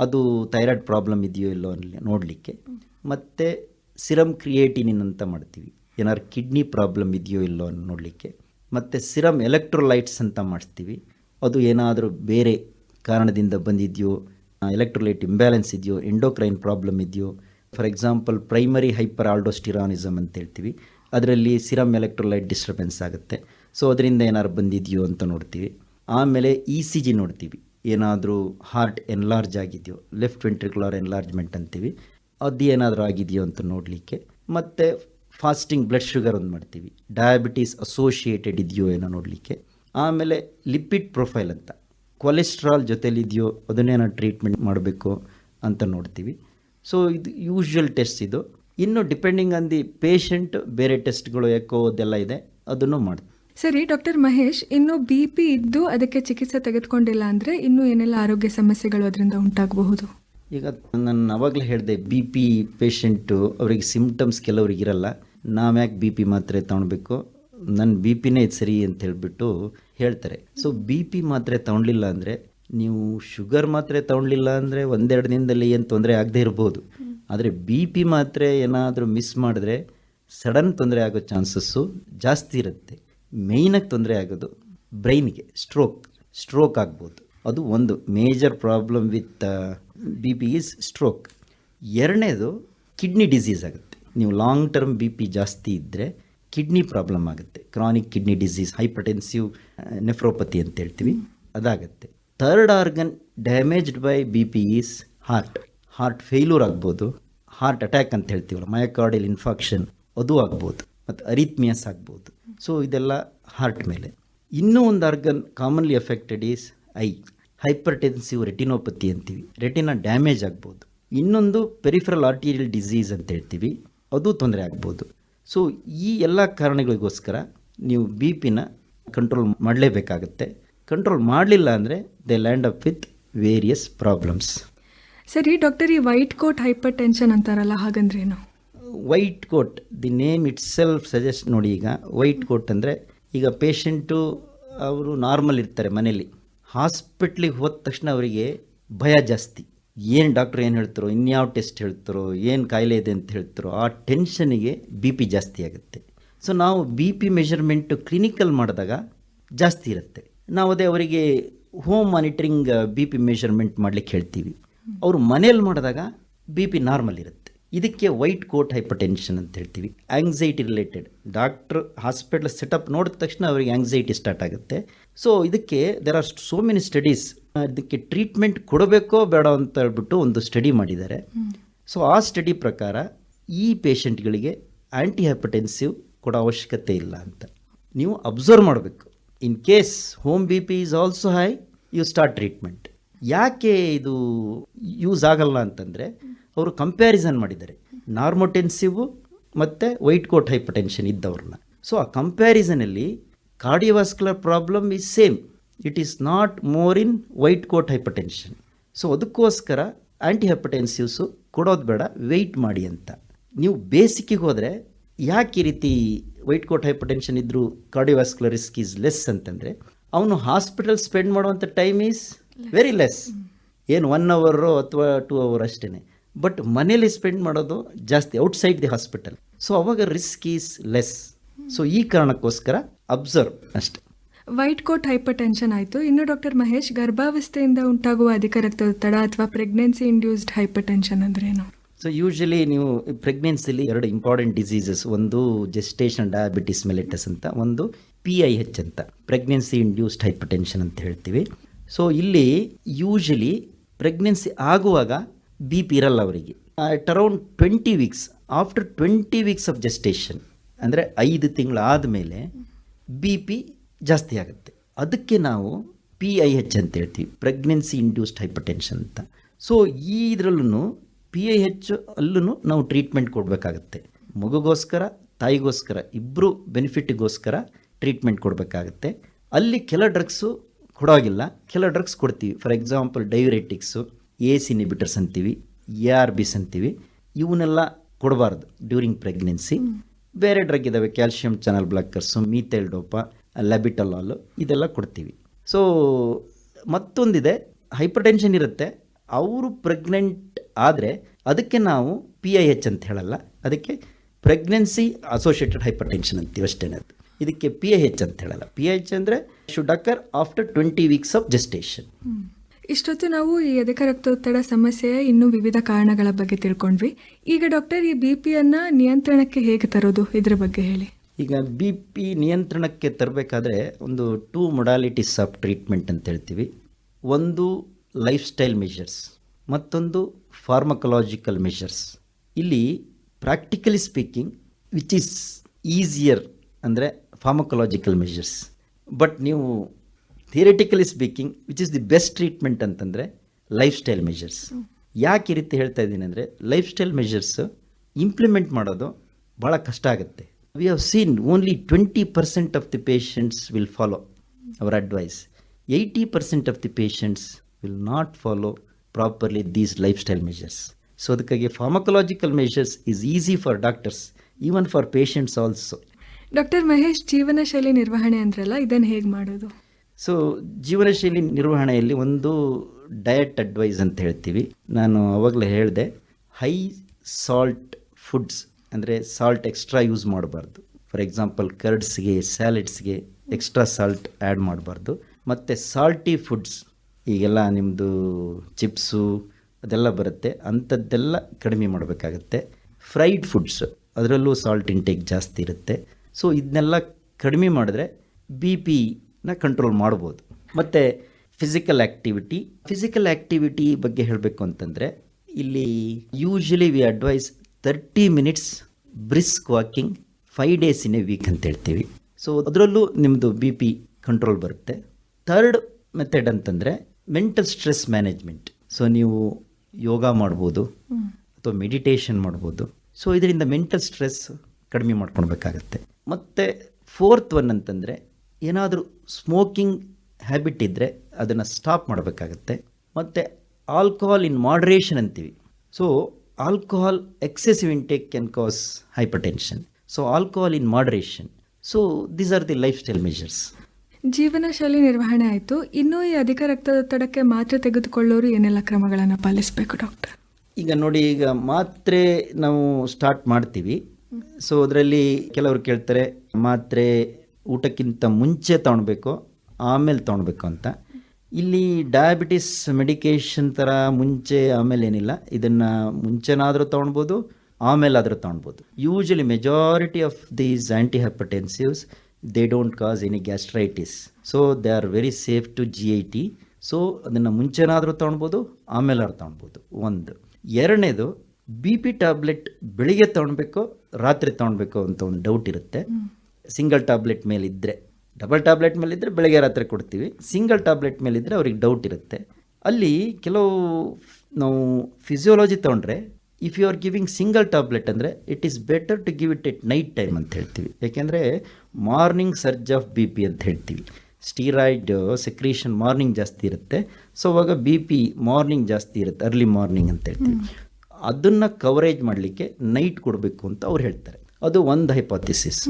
ಅದು ಥೈರಾಯ್ಡ್ ಪ್ರಾಬ್ಲಮ್ ಇದೆಯೋ ಇಲ್ಲೋ ಅನ್ನಲಿ ನೋಡಲಿಕ್ಕೆ. ಮತ್ತು ಸಿರಮ್ ಕ್ರಿಯೇಟಿನಿನ್ ಅಂತ ಮಾಡ್ತೀವಿ. ಏನಾದ್ರು ಕಿಡ್ನಿ ಪ್ರಾಬ್ಲಮ್ ಇದೆಯೋ ಇಲ್ಲೋ ಅನ್ನೋ ನೋಡಲಿಕ್ಕೆ. ಮತ್ತು ಸಿರಮ್ ಎಲೆಕ್ಟ್ರೋಲೈಟ್ಸ್ ಅಂತ ಮಾಡಿಸ್ತೀವಿ. ಅದು ಏನಾದರೂ ಬೇರೆ ಕಾರಣದಿಂದ ಬಂದಿದೆಯೋ ಎಲೆಕ್ಟ್ರೋಲೈಟ್ ಇಂಬ್ಯಾಲೆನ್ಸ್ ಇದೆಯೋ, ಎಂಡೋಕ್ರೈನ್ ಪ್ರಾಬ್ಲಮ್ ಇದೆಯೋ, for example primary hyperaldosteronism ಅಂತ ಹೇಳ್ತೀವಿ. ಅದರಲ್ಲಿ ಸಿರಮ್ ಎಲೆಕ್ಟ್ರೋಲೈಟ್ ಡಿಸ್ಟರ್ಬೆನ್ಸ್ ಆಗುತ್ತೆ. ಸೊ ಅದರಿಂದ ಏನಾದ್ರು ಬಂದಿದೆಯೋ ಅಂತ ನೋಡ್ತೀವಿ. ಆಮೇಲೆ ಇ ಸಿ ಜಿ ನೋಡ್ತೀವಿ. ಏನಾದರೂ ಹಾರ್ಟ್ ಎನ್ಲಾರ್ಜ್ ಆಗಿದೆಯೋ, ಲೆಫ್ಟ್ ವೆಂಟ್ರಿಕ್ಯುಲರ್ ಎನ್ಲಾರ್ಜ್ಮೆಂಟ್ ಅಂತೀವಿ. ಅದು ಏನಾದರೂ ಆಗಿದೆಯೋ ಅಂತ ನೋಡಲಿಕ್ಕೆ. ಮತ್ತು ಫಾಸ್ಟಿಂಗ್ ಬ್ಲಡ್ ಶುಗರ್ ಒಂದು ಮಾಡ್ತೀವಿ. ಡಯಾಬಿಟೀಸ್ ಅಸೋಷಿಯೇಟೆಡ್ ಇದೆಯೋ ಏನೋ ನೋಡಲಿಕ್ಕೆ. ಆಮೇಲೆ ಲಿಪಿಡ್ ಪ್ರೊಫೈಲ್ ಅಂತ. ಕೊಲೆಸ್ಟ್ರಾಲ್ ಜೊತೆಲಿದೆಯೋ ಅದನ್ನೇನೋ ಟ್ರೀಟ್ಮೆಂಟ್ ಮಾಡಬೇಕು ಅಂತ ನೋಡ್ತೀವಿ. ಸೊ ಇದು ಯೂಶ್ವಲ್ ಟೆಸ್ಟ್ ಇದು. ಇನ್ನು ಡಿಪೆಂಡಿಂಗ್ ಆನ್ ದಿ ಪೇಷಂಟ್ ಬೇರೆ ಟೆಸ್ಟ್ಗಳು ಯಾಕೋ ಅದೆಲ್ಲ ಇದೆ, ಅದನ್ನು ಮಾಡ್ತೀವಿ. ಸರಿ ಡಾಕ್ಟರ್ ಮಹೇಶ್, ಇನ್ನು ಬಿ ಪಿ ಇದ್ದು ಅದಕ್ಕೆ ಚಿಕಿತ್ಸೆ ತೆಗೆದುಕೊಂಡಿಲ್ಲ ಅಂದರೆ ಇನ್ನೂ ಏನೆಲ್ಲ ಆರೋಗ್ಯ ಸಮಸ್ಯೆಗಳು ಅದರಿಂದ ಉಂಟಾಗಬಹುದು? ಈಗ ನಾನು ಅವಾಗಲೇ ಹೇಳಿದೆ ಬಿ ಪಿ ಪೇಷಂಟು, ಅವರಿಗೆ ಸಿಂಪ್ಟಮ್ಸ್ ಕೆಲವ್ರಿಗೆ ಇರಲ್ಲ. ನಾವು ಯಾಕೆ ಬಿ ಪಿ ಮಾತ್ರೆ ತೊಗೊಳ್ಬೇಕು ನನ್ನ ಬಿ ಪಿನೇ ಸರಿ ಅಂತ ಹೇಳಿಬಿಟ್ಟು ಹೇಳ್ತಾರೆ. ಸೊ ಬಿ ಪಿ ಮಾತ್ರೆ ತೊಗೊಳ್ಲಿಲ್ಲ ಅಂದರೆ, ನೀವು ಶುಗರ್ ಮಾತ್ರೆ ತೊಗೊಳ್ಲಿಲ್ಲ ಅಂದರೆ ಒಂದೆರಡು ದಿನದಲ್ಲಿ ಏನು ತೊಂದರೆ ಆಗದೆ ಇರ್ಬೋದು. ಆದರೆ ಬಿ ಪಿ ಮಾತ್ರೆ ಏನಾದರೂ ಮಿಸ್ ಮಾಡಿದ್ರೆ ಸಡನ್ ತೊಂದರೆ ಆಗೋ ಚಾನ್ಸಸ್ಸು ಜಾಸ್ತಿ ಇರುತ್ತೆ. ಮೇಯ್ನಾಗಿ ತೊಂದರೆ ಆಗೋದು ಬ್ರೈನ್ಗೆ, ಸ್ಟ್ರೋಕ್ ಸ್ಟ್ರೋಕ್ ಆಗ್ಬೋದು. ಅದು ಒಂದು major problem with B P is stroke ಎರಡನೇದು ಕಿಡ್ನಿ ಡಿಸೀಸ್ ಆಗುತ್ತೆ. ನೀವು ಲಾಂಗ್ ಟರ್ಮ್ ಬಿ ಪಿ ಜಾಸ್ತಿ ಇದ್ದರೆ ಕಿಡ್ನಿ ಪ್ರಾಬ್ಲಮ್ ಆಗುತ್ತೆ. Chronic kidney disease hypertensive nephropathy ಅಂತ ಹೇಳ್ತೀವಿ. ಅದಾಗುತ್ತೆ. Third organ damaged by B P is heart heart failure ಆಗ್ಬೋದು. ಹಾರ್ಟ್ ಅಟ್ಯಾಕ್ ಅಂತ ಹೇಳ್ತೀವಲ್ಲ ಮಯೋಕಾರ್ಡಿಯಲ್ ಇನ್ಫಾಕ್ಷನ್ ಅದು ಆಗ್ಬೋದು. ಮತ್ತು ಅರಿತ್ಮಿಯಸ್ ಆಗ್ಬೋದು. ಸೊ ಇದೆಲ್ಲ ಹಾರ್ಟ್ ಮೇಲೆ. ಇನ್ನೂ ಒಂದು organ commonly affected is eye hypertensive retinopathy ಅಂತೀವಿ. ರೆಟಿನ ಡ್ಯಾಮೇಜ್ ಆಗ್ಬೋದು. ಇನ್ನೊಂದು ಪೆರಿಫರಲ್ ಆರ್ಟೀರಿಯಲ್ ಡಿಸೀಸ್ ಅಂತ ಹೇಳ್ತೀವಿ. ಅದು ತೊಂದರೆ ಆಗ್ಬೋದು. ಸೊ ಈ ಎಲ್ಲ ಕಾರಣಗಳಿಗೋಸ್ಕರ ನೀವು ಬಿ ಪಿನ ಕಂಟ್ರೋಲ್ ಮಾಡಲೇಬೇಕಾಗುತ್ತೆ. ಕಂಟ್ರೋಲ್ ಮಾಡಲಿಲ್ಲ ಅಂದರೆ they land up with various problems ಸರಿ ಡಾಕ್ಟರ್ ಈ ವೈಟ್ ಕೋಟ್ ಹೈಪರ್ ಟೆನ್ಷನ್ ಅಂತಾರಲ್ಲ ಹಾಗಂದ್ರೆ ಏನು white coat the name itself suggest ನೋಡಿ ಈಗ ವೈಟ್ ಕೋಟ್ ಅಂದರೆ ಈಗ ಪೇಷಂಟು ಅವರು ನಾರ್ಮಲ್ ಇರ್ತಾರೆ ಮನೇಲಿ. ಹಾಸ್ಪಿಟ್ಲಿಗೆ ಹೋದ ತಕ್ಷಣ ಅವರಿಗೆ ಭಯ ಜಾಸ್ತಿ. ಏನು ಡಾಕ್ಟ್ರ್ ಏನು ಹೇಳ್ತಾರೋ, ಇನ್ಯಾವ ಟೆಸ್ಟ್ ಹೇಳ್ತಾರೋ, ಏನು ಕಾಯಿಲೆ ಇದೆ ಅಂತ ಹೇಳ್ತಾರೋ, ಆ ಟೆನ್ಷನಿಗೆ ಬಿ ಪಿ ಜಾಸ್ತಿ ಆಗುತ್ತೆ. ಸೊ ನಾವು ಬಿ ಪಿ ಮೆಷರ್ಮೆಂಟು ಕ್ಲಿನಿಕಲ್ ಮಾಡಿದಾಗ ಜಾಸ್ತಿ ಇರುತ್ತೆ. ನಾವು ಅದೇ ಅವರಿಗೆ home monitoring B P measurement ಮಾಡಲಿಕ್ಕೆ ಹೇಳ್ತೀವಿ. ಅವರು ಮನೇಲಿ ಮಾಡಿದಾಗ ಬಿ ಪಿ ನಾರ್ಮಲ್ ಇರುತ್ತೆ. ಇದಕ್ಕೆ ವೈಟ್ ಕೋಟ್ ಹೈಪರ್ ಟೆನ್ಷನ್ ಅಂತ ಹೇಳ್ತೀವಿ. Anxiety related. Doctor hospital setup ನೋಡಿದ ತಕ್ಷಣ ಅವರಿಗೆ ಆಂಗ್ಸೈಟಿ ಸ್ಟಾರ್ಟ್ ಆಗುತ್ತೆ. ಸೊ ಇದಕ್ಕೆ there are so many studies ಇದಕ್ಕೆ ಟ್ರೀಟ್ಮೆಂಟ್ ಕೊಡಬೇಕೋ ಬೇಡ ಅಂತ ಹೇಳ್ಬಿಟ್ಟು ಒಂದು ಸ್ಟಡಿ ಮಾಡಿದ್ದಾರೆ. ಸೊ ಆ ಸ್ಟಡಿ ಪ್ರಕಾರ ಈ ಪೇಷಂಟ್ಗಳಿಗೆ ಆ್ಯಂಟಿ ಹೈಪಟೆನ್ಸಿವ್ ಕೊಡೋ ಅವಶ್ಯಕತೆ ಇಲ್ಲ ಅಂತ. ನೀವು ಅಬ್ಸರ್ವ್ ಮಾಡಬೇಕು. In case home B P is also high you start treatment ಯಾಕೆ ಇದು ಯೂಸ್ ಆಗಲ್ಲ ಅಂತಂದರೆ, ಅವರು ಕಂಪ್ಯಾರಿಸನ್ ಮಾಡಿದ್ದಾರೆ. ನಾರ್ಮೋಟೆನ್ಸಿವು ಮತ್ತು ವೈಟ್ ಕೋಟ್ ಹೈಪರ್ಟೆನ್ಷನ್ ಇದ್ದವ್ರನ್ನ. ಸೊ ಆ ಕಂಪ್ಯಾರಿಸನಲ್ಲಿ cardiovascular problem is same it is not more in white coat hypertension so ಅದಕ್ಕೋಸ್ಕರ ಆ್ಯಂಟಿ ಹೈಪರ್ಟೆನ್ಸಿವ್ಸು ಕೊಡೋದು ಬೇಡ ವೆಯ್ಟ್ ಮಾಡಿ ಅಂತ. ನೀವು ಬೇಸಿಕ್ಕಿಗೆ ಹೋದರೆ ಯಾಕೆ ಈ ರೀತಿ ವೈಟ್ ಕೋಟ್ ಹೈಪರ್ಟೆನ್ಷನ್ ಇದ್ದರೂ ಕಾರ್ಡಿಯೋವಾಸ್ಕ್ಯುಲರ್ ರಿಸ್ಕ್ ಈಸ್ ಲೆಸ್ ಅಂತಂದರೆ ಅವನು ಹಾಸ್ಪಿಟಲ್ ಸ್ಪೆಂಡ್ ಮಾಡುವಂಥ ಟೈಮ್ ಈಸ್ ವೆರಿ ಲೆಸ್ ಏನು ಒನ್ ಅವರು ಅಥವಾ ಟೂ ಅವರ್ ಅಷ್ಟೇ ಬಟ್ ಮನೇಲಿ ಸ್ಪೆಂಡ್ ಮಾಡೋದು ಜಾಸ್ತಿ ಔಟ್ಸೈಡ್ ದಿ ಹಾಸ್ಪಿಟಲ್ ಸೊ ಅವಾಗ ರಿಸ್ಕ್ ಈಸ್ ಲೆಸ್ ಸೊ ಈ ಕಾರಣಕ್ಕೋಸ್ಕರ ಅಬ್ಸರ್ವ್ ಅಷ್ಟೆ. ವೈಟ್ ಕೋಟ್ ಹೈಪರ್ ಟೆನ್ಷನ್ ಆಯಿತು. ಇನ್ನು ಡಾಕ್ಟರ್ ಮಹೇಶ್ ಗರ್ಭಾವಸ್ಥೆಯಿಂದ ಉಂಟಾಗುವ ಅಧಿಕ ರಕ್ತದೊತ್ತಡ ಅಥವಾ ಪ್ರೆಗ್ನೆನ್ಸಿ ಇಂಡ್ಯೂಸ್ಡ್ ಹೈಪರ್ ಟೆನ್ಷನ್ ಅಂದ್ರೇನು ಸೊ ಯೂಶಲಿ ನೀವು ಪ್ರೆಗ್ನೆನ್ಸಿಲಿ ಎರಡು ಇಂಪಾರ್ಟೆಂಟ್ ಡಿಸೀಸಸ್ ಒಂದು ಜೆಸ್ಟೇಷನ್ ಡಯಾಬಿಟಿಸ್ ಮೆಲೆಟಸ್ ಅಂತ ಒಂದು ಪಿ ಐ ಹೆಚ್ ಅಂತ ಪ್ರೆಗ್ನೆನ್ಸಿ ಇಂಡ್ಯೂಸ್ಡ್ ಹೈಪರ್ಟೆನ್ಷನ್ ಅಂತ ಹೇಳ್ತೀವಿ. ಸೊ ಇಲ್ಲಿ ಯೂಶಲಿ ಪ್ರೆಗ್ನೆನ್ಸಿ ಆಗುವಾಗ ಬಿ ಪಿ ಇರಲ್ಲ ಅವರಿಗೆ. At around twenty weeks after twenty weeks of gestation ಅಂದರೆ ಐದು ತಿಂಗಳಾದ ಮೇಲೆ ಬಿ ಪಿ ಜಾಸ್ತಿ ಆಗುತ್ತೆ. ಅದಕ್ಕೆ ನಾವು ಪಿ ಐ ಹೆಚ್ ಅಂತ ಹೇಳ್ತೀವಿ. ಪ್ರೆಗ್ನೆನ್ಸಿ ಇಂಡ್ಯೂಸ್ಡ್ ಹೈಪರ್ಟೆನ್ಷನ್ ಅಂತ. ಸೊ ಈ ಇದರಲ್ಲೂ ಪಿ ಐ ಹೆಚ್ ಅಲ್ಲೂ ನಾವು ಟ್ರೀಟ್ಮೆಂಟ್ ಕೊಡಬೇಕಾಗತ್ತೆ. ಮಗುಗೋಸ್ಕರ, ತಾಯಿಗೋಸ್ಕರ ಇಬ್ಬರು ಬೆನಿಫಿಟ್ಗೋಸ್ಕರ ಟ್ರೀಟ್ಮೆಂಟ್ ಕೊಡಬೇಕಾಗತ್ತೆ. ಅಲ್ಲಿ ಕೆಲ ಡ್ರಗ್ಸು ಕೊಡೋಗಿಲ್ಲ. ಕೆಲ ಡ್ರಗ್ಸ್ ಕೊಡ್ತೀವಿ. For example diuretics A C inhibitors ಅಂತೀವಿ ಎ ಆರ್ ಬಿಸ್ ಅಂತೀವಿ. ಇವನ್ನೆಲ್ಲ ಕೊಡಬಾರ್ದು ಡ್ಯೂರಿಂಗ್ ಪ್ರೆಗ್ನೆನ್ಸಿ ಬೇರೆ ಡ್ರಗ್ ಇದ್ದಾವೆ calcium channel blockers methyldopa labetalol ಇದೆಲ್ಲ ಕೊಡ್ತೀವಿ. ಸೊ ಮತ್ತೊಂದಿದೆ ಹೈಪರ್ ಟೆನ್ಷನ್ ಇರುತ್ತೆ. ಅವರು ಪ್ರೆಗ್ನೆಂಟ್ ಆದರೆ ಅದಕ್ಕೆ ನಾವು ಪಿ ಐ ಎಚ್ ಅಂತ ಹೇಳಲ್ಲ. ಅದಕ್ಕೆ ಪ್ರೆಗ್ನೆನ್ಸಿ ಅಸೋಸಿಯೇಟೆಡ್ ಹೈಪರ್ ಟೆನ್ಷನ್ ಅಂತೀವಿ ಅಷ್ಟೇ ಅದು ಇದಕ್ಕೆ ಪಿ ಐ ಎಚ್ ಅಂತ ಹೇಳಲ್ಲ. ಪಿ ಐ ಎಚ್ ಅಂದರೆ should occur after twenty weeks of gestation ಇಷ್ಟೊತ್ತು ನಾವು ಈ ಅಧಿಕ ರಕ್ತದೊತ್ತಡ ಸಮಸ್ಯೆಯ ಇನ್ನೂ ವಿವಿಧ ಕಾರಣಗಳ ಬಗ್ಗೆ ತಿಳ್ಕೊಂಡ್ವಿ. ಈಗ ಡಾಕ್ಟರ್, ಈ ಬಿ ಪಿಯನ್ನು ನಿಯಂತ್ರಣಕ್ಕೆ ಹೇಗೆ ತರೋದು? ಇದರ ಬಗ್ಗೆ ಹೇಳಿ. ಈಗ ಬಿ ಪಿ ನಿಯಂತ್ರಣಕ್ಕೆ ತರಬೇಕಾದ್ರೆ ಒಂದು ಟೂ ಮೊಡಾಲಿಟೀಸ್ ಆಫ್ ಟ್ರೀಟ್ಮೆಂಟ್ ಅಂತ ಹೇಳ್ತೀವಿ. ಒಂದು ಲೈಫ್ ಸ್ಟೈಲ್ ಮೆಷರ್ಸ್ ಮತ್ತೊಂದು ಫಾರ್ಮಕಲಾಜಿಕಲ್ ಮೆಷರ್ಸ್ ಇಲ್ಲಿ practically speaking which is easier ಅಂದರೆ ಫಾರ್ಮಕಲಾಜಿಕಲ್ ಮೆಷರ್ಸ್ ಬಟ್ ನೀವು theoretically speaking which is the best treatment ಅಂತಂದರೆ ಲೈಫ್ ಸ್ಟೈಲ್ ಮೆಷರ್ಸ್ ಯಾಕೆ ಈ ರೀತಿ ಹೇಳ್ತಾ ಇದ್ದೀನಿ ಅಂದರೆ ಲೈಫ್ ಸ್ಟೈಲ್ ಮೆಷರ್ಸ್ ಇಂಪ್ಲಿಮೆಂಟ್ ಮಾಡೋದು ಭಾಳ ಕಷ್ಟ ಆಗುತ್ತೆ. We have seen only twenty percent of the patients will follow our advice eighty percent of the patients will not follow properly these lifestyle measures so ಅದಕ್ಕಾಗಿ pharmacological measures is easy for doctors even for patients also doctor Mahesh ಜೀವನ ಶೈಲಿ ನಿರ್ವಹಣೆ ಅಂದ್ರಲ್ಲ ಇದನ್ನು ಹೇಗೆ ಮಾಡೋದು? So ಜೀವನಶೈಲಿ ನಿರ್ವಹಣೆಯಲ್ಲಿ ಒಂದು ಡಯಟ್ ಅಡ್ವೈಸ್ ಅಂತ ಹೇಳ್ತೀವಿ. ನಾನು ಅವಾಗಲೇ ಹೇಳಿದೆ ಹೈ ಸಾಲ್ಟ್ ಫುಡ್ಸ್ ಅಂದರೆ ಸಾಲ್ಟ್ ಎಕ್ಸ್ಟ್ರಾ ಯೂಸ್ ಮಾಡಬಾರ್ದು. ಫಾರ್ ಎಕ್ಸಾಂಪಲ್ ಕರ್ಡ್ಸ್ಗೆ ಸ್ಯಾಲೆಡ್ಸ್ಗೆ ಎಕ್ಸ್ಟ್ರಾ ಸಾಲ್ಟ್ ಆ್ಯಡ್ ಮಾಡಬಾರ್ದು. ಮತ್ತು ಸಾಲ್ಟಿ ಫುಡ್ಸ್ ಈಗೆಲ್ಲ ನಿಮ್ಮದು ಚಿಪ್ಸು ಅದೆಲ್ಲ ಬರುತ್ತೆ. ಅಂಥದ್ದೆಲ್ಲ ಕಡಿಮೆ ಮಾಡಬೇಕಾಗತ್ತೆ. ಫ್ರೈಡ್ ಫುಡ್ಸ್ ಅದರಲ್ಲೂ ಸಾಲ್ಟ್ ಇಂಟೇಕ್ ಜಾಸ್ತಿ ಇರುತ್ತೆ. ಸೊ ಇದನ್ನೆಲ್ಲ ಕಡಿಮೆ ಮಾಡಿದ್ರೆ ಬಿ ಪಿನ ಕಂಟ್ರೋಲ್ ಮಾಡ್ಬೋದು. ಮತ್ತು ಫಿಸಿಕಲ್ ಆ್ಯಕ್ಟಿವಿಟಿ ಫಿಸಿಕಲ್ ಆ್ಯಕ್ಟಿವಿಟಿ ಬಗ್ಗೆ ಹೇಳಬೇಕು ಅಂತಂದರೆ, ಇಲ್ಲಿ usually we advise thirty minutes brisk walking five days in a week ಅಂತ ಹೇಳ್ತೀವಿ. ಸೊ ಅದರಲ್ಲೂ ನಿಮ್ಮದು ಬಿ ಪಿ ಕಂಟ್ರೋಲ್ ಬರುತ್ತೆ. ಥರ್ಡ್ ಮೆಥಡ್ ಅಂತಂದರೆ ಮೆಂಟಲ್ ಸ್ಟ್ರೆಸ್ ಮ್ಯಾನೇಜ್ಮೆಂಟ್ ಸೊ ನೀವು ಯೋಗ ಮಾಡ್ಬೋದು, ಅಥವಾ ಮೆಡಿಟೇಷನ್ ಮಾಡ್ಬೋದು. ಸೊ ಇದರಿಂದ ಮೆಂಟಲ್ ಸ್ಟ್ರೆಸ್ ಕಡಿಮೆ ಮಾಡ್ಕೊಳ್ಬೇಕಾಗತ್ತೆ. ಮತ್ತು ಫೋರ್ತ್ ಒನ್ ಅಂತಂದರೆ ಏನಾದರೂ ಸ್ಮೋಕಿಂಗ್ ಹ್ಯಾಬಿಟ್ ಇದ್ದರೆ ಅದನ್ನು ಸ್ಟಾಪ್ ಮಾಡಬೇಕಾಗತ್ತೆ. ಮತ್ತು ಆಲ್ಕೋಹಾಲ್ ಇನ್ ಮಾಡ್ರೇಷನ್ ಅಂತೀವಿ. So alcohol excessive intake can cause hypertension so alcohol in moderation so these are the lifestyle measures ಜೀವನ ಶೈಲಿ ನಿರ್ವಹಣೆ ಆಯಿತು. ಇನ್ನೂ ಈ ಅಧಿಕ ರಕ್ತದೊತ್ತಡಕ್ಕೆ ಮಾತ್ರೆ ತೆಗೆದುಕೊಳ್ಳೋರು ಏನೆಲ್ಲ ಕ್ರಮಗಳನ್ನು ಪಾಲಿಸಬೇಕು ಡಾಕ್ಟರ್? ಈಗ ನೋಡಿ ಈಗ ಮಾತ್ರೆ ನಾವು ಸ್ಟಾರ್ಟ್ ಮಾಡ್ತೀವಿ. ಸೊ ಅದರಲ್ಲಿ ಕೆಲವರು ಕೇಳ್ತಾರೆ ಮಾತ್ರೆ ಊಟಕ್ಕಿಂತ ಮುಂಚೆ ತೊಗೊಳ್ಬೇಕು, ಆಮೇಲೆ ತೊಗೊಳ್ಬೇಕು ಅಂತ. ಇಲ್ಲಿ ಡಯಾಬಿಟಿಸ್ ಮೆಡಿಕೇಷನ್ ಥರ ಮುಂಚೆ, ಆಮೇಲೆ ಏನಿಲ್ಲ. ಇದನ್ನು ಮುಂಚೆನಾದರೂ ತೊಗೊಳ್ಬೋದು, ಆಮೇಲಾದರೂ ತೊಗೊಳ್ಬೋದು. Usually majority of these anti hypertensives they don't cause any gastritis so they are very safe to G I T so ಅದನ್ನು ಮುಂಚೆನಾದರೂ ತೊಗೊಳ್ಬೋದು, ಆಮೇಲಾದ್ರೂ ತೊಗೊಳ್ಬೋದು. ಒಂದು. ಎರಡನೇದು ಬಿ ಪಿ ಟ್ಯಾಬ್ಲೆಟ್ ಬೆಳಿಗ್ಗೆ ತೊಗೊಳ್ಬೇಕು, ರಾತ್ರಿ ತೊಗೊಳ್ಬೇಕು ಅಂತ ಒಂದು ಡೌಟ್ ಇರುತ್ತೆ. ಸಿಂಗಲ್ ಟ್ಯಾಬ್ಲೆಟ್ ಮೇಲಿದ್ದರೆ ಡಬಲ್ ಟ್ಯಾಬ್ಲೆಟ್ ಮೇಲಿದ್ದರೆ ಬೆಳಗ್ಗೆ ರಾತ್ರಿ ಕೊಡ್ತೀವಿ. ಸಿಂಗಲ್ ಟ್ಯಾಬ್ಲೆಟ್ ಮೇಲಿದ್ದರೆ ಅವ್ರಿಗೆ ಡೌಟ್ ಇರುತ್ತೆ. ಅಲ್ಲಿ ಕೆಲವು ನಾವು ಫಿಸಿಯೋಲಜಿ ತೊಗೊಂಡ್ರೆ if you are giving single tablet ಅಂದರೆ it is better to give it at night time ಅಂತ ಹೇಳ್ತೀವಿ. ಯಾಕೆಂದರೆ morning surge of B P ಅಂತ ಹೇಳ್ತೀವಿ. ಸ್ಟೀರಾಯ್ಡ್ ಸೆಕ್ರೀಷನ್ ಮಾರ್ನಿಂಗ್ ಜಾಸ್ತಿ ಇರುತ್ತೆ. ಸೊ ಅವಾಗ ಬಿ ಪಿ ಮಾರ್ನಿಂಗ್ ಜಾಸ್ತಿ ಇರುತ್ತೆ ಅರ್ಲಿ ಮಾರ್ನಿಂಗ್ ಅಂತ ಹೇಳ್ತೀವಿ. ಅದನ್ನು ಕವರೇಜ್ ಮಾಡಲಿಕ್ಕೆ ನೈಟ್ ಕೊಡಬೇಕು ಅಂತ ಅವ್ರು ಹೇಳ್ತಾರೆ. ಅದು ಒಂದು ಹೈಪಾಥಿಸಿಸ್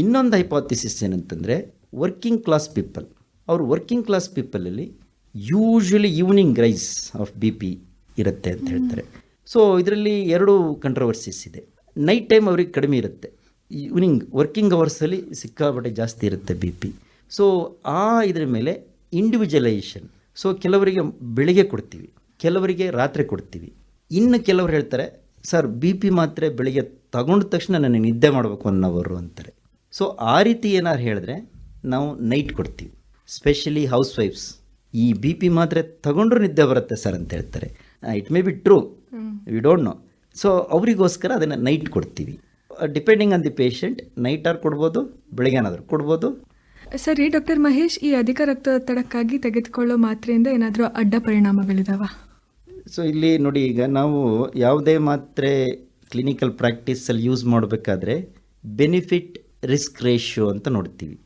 ಇನ್ನೊಂದು ಹೈಪಾಥಿಸಿಸ್ ಏನಂತಂದರೆ ವರ್ಕಿಂಗ್ ಕ್ಲಾಸ್ ಪೀಪಲ್ ಅವರು working class ಪೀಪಲಲ್ಲಿ usually evening rise of B P ಇರುತ್ತೆ ಅಂತ ಹೇಳ್ತಾರೆ. ಸೊ ಇದರಲ್ಲಿ ಎರಡು ಕಂಟ್ರವರ್ಸೀಸ್ ಇದೆ. ನೈಟ್ ಟೈಮ್ ಅವ್ರಿಗೆ ಕಡಿಮೆ ಇರುತ್ತೆ. ಈವ್ನಿಂಗ್ ವರ್ಕಿಂಗ್ ಅವರ್ಸಲ್ಲಿ ಸಿಕ್ಕಾಪಟ್ಟೆ ಜಾಸ್ತಿ ಇರುತ್ತೆ ಬಿ ಪಿ ಸೊ ಆ ಇದ್ರ ಮೇಲೆ ಇಂಡಿವಿಜುವಲೈಸೇಷನ್ ಸೊ ಕೆಲವರಿಗೆ ಬೆಳಿಗ್ಗೆ ಕೊಡ್ತೀವಿ ಕೆಲವರಿಗೆ ರಾತ್ರಿ ಕೊಡ್ತೀವಿ. ಇನ್ನು ಕೆಲವರು ಹೇಳ್ತಾರೆ ಸರ್ ಬಿ ಪಿ ಮಾತ್ರೆ ಬೆಳಿಗ್ಗೆ ತಗೊಂಡ ತಕ್ಷಣ ನನಗೆ ನಿದ್ದೆ ಮಾಡಬೇಕು ಒನ್ ಅವರು ಅಂತಾರೆ ಸೊ ಆ ರೀತಿ ಏನಾರು ಹೇಳಿದ್ರೆ ನಾವು ನೈಟ್ ಕೊಡ್ತೀವಿ. ಸ್ಪೆಷಲಿ ಹೌಸ್ ವೈಫ್ಸ್ ಈ ಬಿ ಪಿ ಮಾತ್ರೆ ತಗೊಂಡ್ರು ನಿದ್ದೆ ಬರುತ್ತೆ ಸರ್ ಅಂತ ಹೇಳ್ತಾರೆ. It may be true we don't know so ಅವರಿಗೋಸ್ಕರ ಅದನ್ನು ನೈಟ್ ಕೊಡ್ತೀವಿ. Depending on the patient night or ಕೊಡ್ಬೋದು ಬೆಳಗ್ಗೆನಾದರೂ ಕೊಡ್ಬೋದು. ಸರಿ ಡಾಕ್ಟರ್ ಮಹೇಶ್ ಈ ಅಧಿಕ ರಕ್ತದೊತ್ತಡಕ್ಕಾಗಿ ತೆಗೆದುಕೊಳ್ಳೋ ಮಾತ್ರೆಯಿಂದ ಏನಾದರೂ ಅಡ್ಡ ಪರಿಣಾಮಗಳಿದಾವ? ಸೊ ಇಲ್ಲಿ ನೋಡಿ ಈಗ ನಾವು ಯಾವುದೇ ಮಾತ್ರೆ ಕ್ಲಿನಿಕಲ್ ಪ್ರಾಕ್ಟೀಸಲ್ಲಿ ಯೂಸ್ ಮಾಡಬೇಕಾದ್ರೆ ಬೆನಿಫಿಟ್ ರಿಸ್ಕ್ ರೇಷಿಯೋ ಅಂತ ನೋಡ್ತೀವಿ.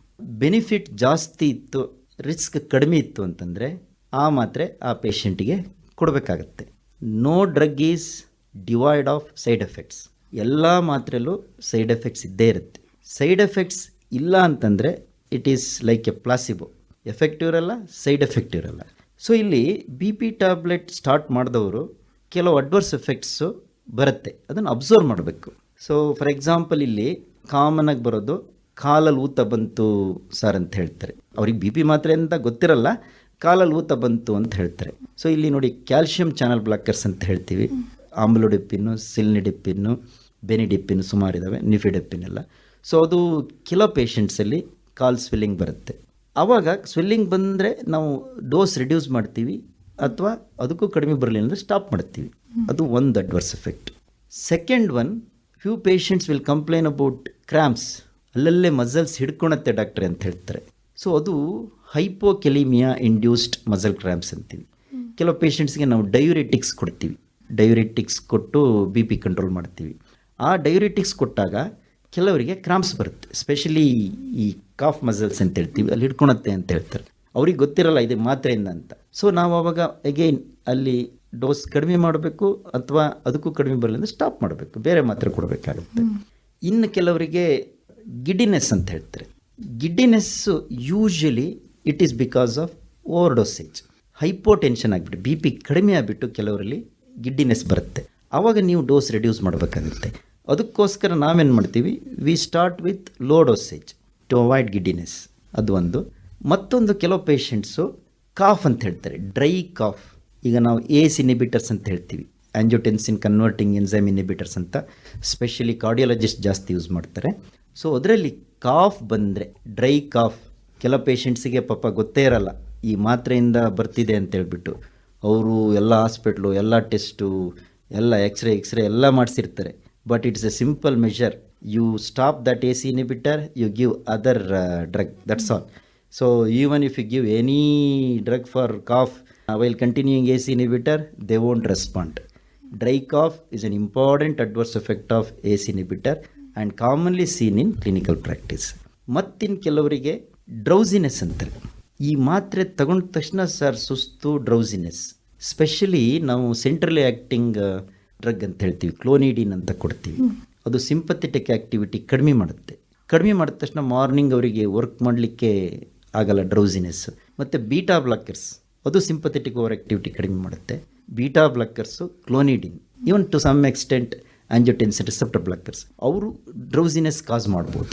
ಬೆನಿಫಿಟ್ ಜಾಸ್ತಿ ಇತ್ತು ರಿಸ್ಕ್ ಕಡಿಮೆ ಇತ್ತು ಅಂತಂದರೆ ಆ ಮಾತ್ರೆ ಆ ಪೇಷಂಟಿಗೆ ಕೊಡಬೇಕಾಗತ್ತೆ. No drug is devoid of side effects ಎಲ್ಲ ಮಾತ್ರೆಯಲ್ಲೂ ಸೈಡ್ ಎಫೆಕ್ಟ್ಸ್ ಇದ್ದೇ ಇರುತ್ತೆ. ಸೈಡ್ ಎಫೆಕ್ಟ್ಸ್ ಇಲ್ಲ ಅಂತಂದರೆ it is like a placebo effective ಇರಲ್ಲ ಸೈಡ್ ಎಫೆಕ್ಟ್ ಇರಲ್ಲ. ಸೊ ಇಲ್ಲಿ ಬಿ ಪಿ ಟ್ಯಾಬ್ಲೆಟ್ ಸ್ಟಾರ್ಟ್ ಮಾಡಿದವರು ಕೆಲವು ಅಡ್ವರ್ಸ್ ಎಫೆಕ್ಟ್ಸು ಬರುತ್ತೆ. ಅದನ್ನು ಅಬ್ಸರ್ವ್ ಮಾಡಬೇಕು. ಸೊ ಫಾರ್ ಎಕ್ಸಾಂಪಲ್ ಇಲ್ಲಿ ಕಾಮನ್ ಆಗಿ ಬರೋದು ಕಾಲಲ್ಲಿ ಊತ ಬಂತು ಸರ್ ಅಂತ ಹೇಳ್ತಾರೆ. ಅವ್ರಿಗೆ ಬಿ ಪಿ ಮಾತ್ರೆ ಅಂತ ಗೊತ್ತಿರಲ್ಲ ಕಾಲಲ್ಲಿ ಊತ ಬಂತು ಅಂತ ಹೇಳ್ತಾರೆ. ಸೊ ಇಲ್ಲಿ ನೋಡಿ ಕ್ಯಾಲ್ಶಿಯಂ ಚಾನಲ್ ಬ್ಲಾಕರ್ಸ್ ಅಂತ ಹೇಳ್ತೀವಿ. ಆಮ್ಲೋಡಿಪ್ಪಿನ್ನು, ಸಿಲ್ನಿಡಿಪ್ಪಿನ್ನು ಬೆನಿಡಿಪ್ಪಿನ್ ಸುಮಾರು ಇದ್ದಾವೆ ನಿಫಿಡೆಪ್ಪಿನ್ ಎಲ್ಲ ಸೊ ಅದು ಕೆಲವು ಪೇಷಂಟ್ಸಲ್ಲಿ ಕಾಲ್ ಸ್ವೆಲ್ಲಿಂಗ್ ಬರುತ್ತೆ. ಆವಾಗ ಸ್ವೆಲ್ಲಿಂಗ್ ಬಂದರೆ ನಾವು ಡೋಸ್ ರಿಡ್ಯೂಸ್ ಮಾಡ್ತೀವಿ, ಅಥವಾ ಅದಕ್ಕೂ ಕಡಿಮೆ ಬರಲಿಲ್ಲ ಅಂದರೆ ಸ್ಟಾಪ್ ಮಾಡ್ತೀವಿ. ಅದು ಒಂದು adverse effect. Second one few patients will complain about cramps ಅಲ್ಲಲ್ಲೇ ಮಸಲ್ಸ್ ಹಿಡ್ಕೊಳತ್ತೆ ಡಾಕ್ಟ್ರೆ ಅಂತ ಹೇಳ್ತಾರೆ. ಸೊ ಅದು ಹೈಪೋಕೆಲಿಮಿಯಾ ಇಂಡ್ಯೂಸ್ಡ್ ಮಸಲ್ ಕ್ರ್ಯಾಂಪ್ಸ್ ಅಂತೀವಿ. ಕೆಲವು ಪೇಷಂಟ್ಸ್ಗೆ ನಾವು ಡಯೂರೆಟಿಕ್ಸ್ ಕೊಡ್ತೀವಿ. ಡಯೂರೆಟಿಕ್ಸ್ ಕೊಟ್ಟು ಬಿ ಪಿ ಕಂಟ್ರೋಲ್ ಮಾಡ್ತೀವಿ. ಆ ಡಯೂರೆಟಿಕ್ಸ್ ಕೊಟ್ಟಾಗ ಕೆಲವರಿಗೆ ಕ್ರಾಂಪ್ಸ್ ಬರುತ್ತೆ. ಸ್ಪೆಷಲಿ ಈ ಕಾಫ್ ಮಸಲ್ಸ್ ಅಂತ ಹೇಳ್ತೀವಿ. ಅಲ್ಲಿ ಹಿಡ್ಕೊಳತ್ತೆ ಅಂತ ಹೇಳ್ತಾರೆ. ಅವ್ರಿಗೆ ಗೊತ್ತಿರಲ್ಲ, ಇದು ಮಾತ್ರೆಯಿಂದ ಅಂತ. ಸೊ ನಾವು ಅವಾಗ ಅಗೈನ್ ಅಲ್ಲಿ ಡೋಸ್ ಕಡಿಮೆ ಮಾಡಬೇಕು ಅಥವಾ ಅದಕ್ಕೂ ಕಡಿಮೆ ಬರಲಿಲ್ಲ ಅಂದರೆ ಸ್ಟಾಪ್ ಮಾಡಬೇಕು. ಬೇರೆ ಮಾತ್ರೆ ಕೊಡಬೇಕಾಗುತ್ತೆ. ಇನ್ನು ಕೆಲವರಿಗೆ ಗಿಡ್ಡಿನೆಸ್ ಅಂತ ಹೇಳ್ತಾರೆ. Giddiness usually it is because of over dosage hypotension ಆಗಿಬಿಟ್ಟು ಬಿ ಪಿ ಕಡಿಮೆ ಆಗಿಬಿಟ್ಟು ಕೆಲವರಲ್ಲಿ ಗಿಡ್ಡಿನೆಸ್ ಬರುತ್ತೆ. ಆವಾಗ ನೀವು ಡೋಸ್ ರೆಡ್ಯೂಸ್ ಮಾಡಬೇಕಾಗುತ್ತೆ. ಅದಕ್ಕೋಸ್ಕರ ನಾವೇನು ಮಾಡ್ತೀವಿ? We start with low dosage to avoid giddiness ಅದು ಒಂದು. ಮತ್ತೊಂದು ಕೆಲವು ಪೇಷಂಟ್ಸು ಕಾಫ್ ಅಂತ ಹೇಳ್ತಾರೆ. ಡ್ರೈ ಕಾಫ್ ಈಗ ನಾವು ಏಸ್ ಇನಿಬಿಟರ್ಸ್ ಅಂತ ಹೇಳ್ತೀವಿ. ಆ್ಯಂಜೋಟೆನ್ಸಿನ್ ಕನ್ವರ್ಟಿಂಗ್ ಎನ್ಸೈಮ್ ಇನಿಬಿಟರ್ಸ್ ಅಂತ. ಸ್ಪೆಷಲಿ ಕಾರ್ಡಿಯಾಲಜಿಸ್ಟ್ ಜಾಸ್ತಿ ಯೂಸ್ ಮಾಡ್ತಾರೆ. ಸೊ ಅದರಲ್ಲಿ ಕಾಫ್ ಬಂದರೆ ಡ್ರೈ ಕಾಫ್ ಕೆಲ ಪೇಷೆಂಟ್ಸಿಗೆ ಪಾಪ ಗೊತ್ತೇ ಇರಲ್ಲ. ಈ ಮಾತ್ರೆಯಿಂದ ಬರ್ತಿದೆ ಅಂತ ಹೇಳ್ಬಿಟ್ಟು ಅವರು ಎಲ್ಲ ಹಾಸ್ಪಿಟ್ಲು ಎಲ್ಲ ಟೆಸ್ಟು ಎಲ್ಲ ಎಕ್ಸ್ರೇ ಎಕ್ಸ್ರೇ ಎಲ್ಲ ಮಾಡಿಸಿರ್ತಾರೆ. But it's a simple measure you stop that A C inhibitor you give other drug that's all so even if you give any drug for cough while continuing A C inhibitor they respond. Cough is an important adverse effect of A C inhibitor and commonly seen in clinical practice ಮತ್ತಿನ್ ಕೆಲವರಿಗೆ drowsiness ಅಂತಾರೆ. ಈ ಮಾತ್ರೆ ತಗೊಂಡ ತಕ್ಷಣ sir ಸುಸ್ತು drowsiness specially ನಾವು centrally acting drug ಅಂತ ಹೇಳ್ತೀವಿ ಕ್ಲೋನಿಡಿನ್ ಅಂತ ಕೊಡ್ತೀವಿ. ಅದು ಸಿಂಪಥೆಟಿಕ್ ಆ್ಯಕ್ಟಿವಿಟಿ ಕಡಿಮೆ ಮಾಡುತ್ತೆ. ಕಡಿಮೆ ಮಾಡಿದ ತಕ್ಷಣ ಮಾರ್ನಿಂಗ್ ಅವರಿಗೆ ವರ್ಕ್ ಮಾಡಲಿಕ್ಕೆ ಆಗಲ್ಲ ಡ್ರೌಸಿನೆಸ್ ಮತ್ತು ಬೀಟಾ ಬ್ಲಾಕರ್ಸ್ ಅದು ಸಿಂಪಥೆಟಿಕ್ ಓವರ್ ಆಕ್ಟಿವಿಟಿ ಕಡಿಮೆ ಮಾಡುತ್ತೆ. Beta blockers clonidine even to some extent angiotensin receptor blockers ಅವರು ಡ್ರೌಸಿನೆಸ್ ಕಾಸ್ ಮಾಡ್ಬೋದು.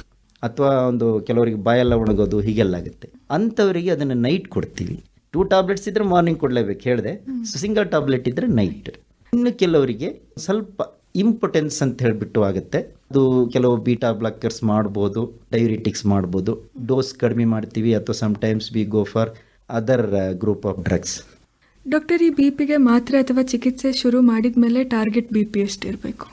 ಅಥವಾ ಒಂದು ಕೆಲವರಿಗೆ ಬಾಯೆಲ್ಲ ಒಣಗೋದು ಹೀಗೆಲ್ಲ ಆಗುತ್ತೆ. ಅಂಥವರಿಗೆ ಅದನ್ನು ನೈಟ್ ಕೊಡ್ತೀವಿ. ಟೂ ಟ್ಯಾಬ್ಲೆಟ್ಸ್ ಇದ್ದರೆ ಮಾರ್ನಿಂಗ್ ಕೊಡಲೇಬೇಕು ಹೇಳಿದೆ. ಸಿಂಗಲ್ ಟ್ಯಾಬ್ಲೆಟ್ ಇದ್ದರೆ ನೈಟ್ ಇನ್ನು ಕೆಲವರಿಗೆ ಸ್ವಲ್ಪ ಇಂಪಾರ್ಟೆನ್ಸ್ ಅಂತ ಹೇಳಿಬಿಟ್ಟು ಆಗುತ್ತೆ. ಅದು ಕೆಲವು ಬೀಟಾ ಬ್ಲಾಕರ್ಸ್ ಮಾಡ್ಬೋದು ಡೈರಿಟಿಕ್ಸ್ ಮಾಡ್ಬೋದು. ಡೋಸ್ ಕಡಿಮೆ ಮಾಡ್ತೀವಿ ಅಥವಾ sometimes we go for other group of drugs doctor ಈ ಬಿ ಪಿಗೆ ಮಾತ್ರೆ ಅಥವಾ ಚಿಕಿತ್ಸೆ ಶುರು ಮಾಡಿದ ಮೇಲೆ ಟಾರ್ಗೆಟ್ ಬಿ ಪಿ ಎಷ್ಟಿರಬೇಕು?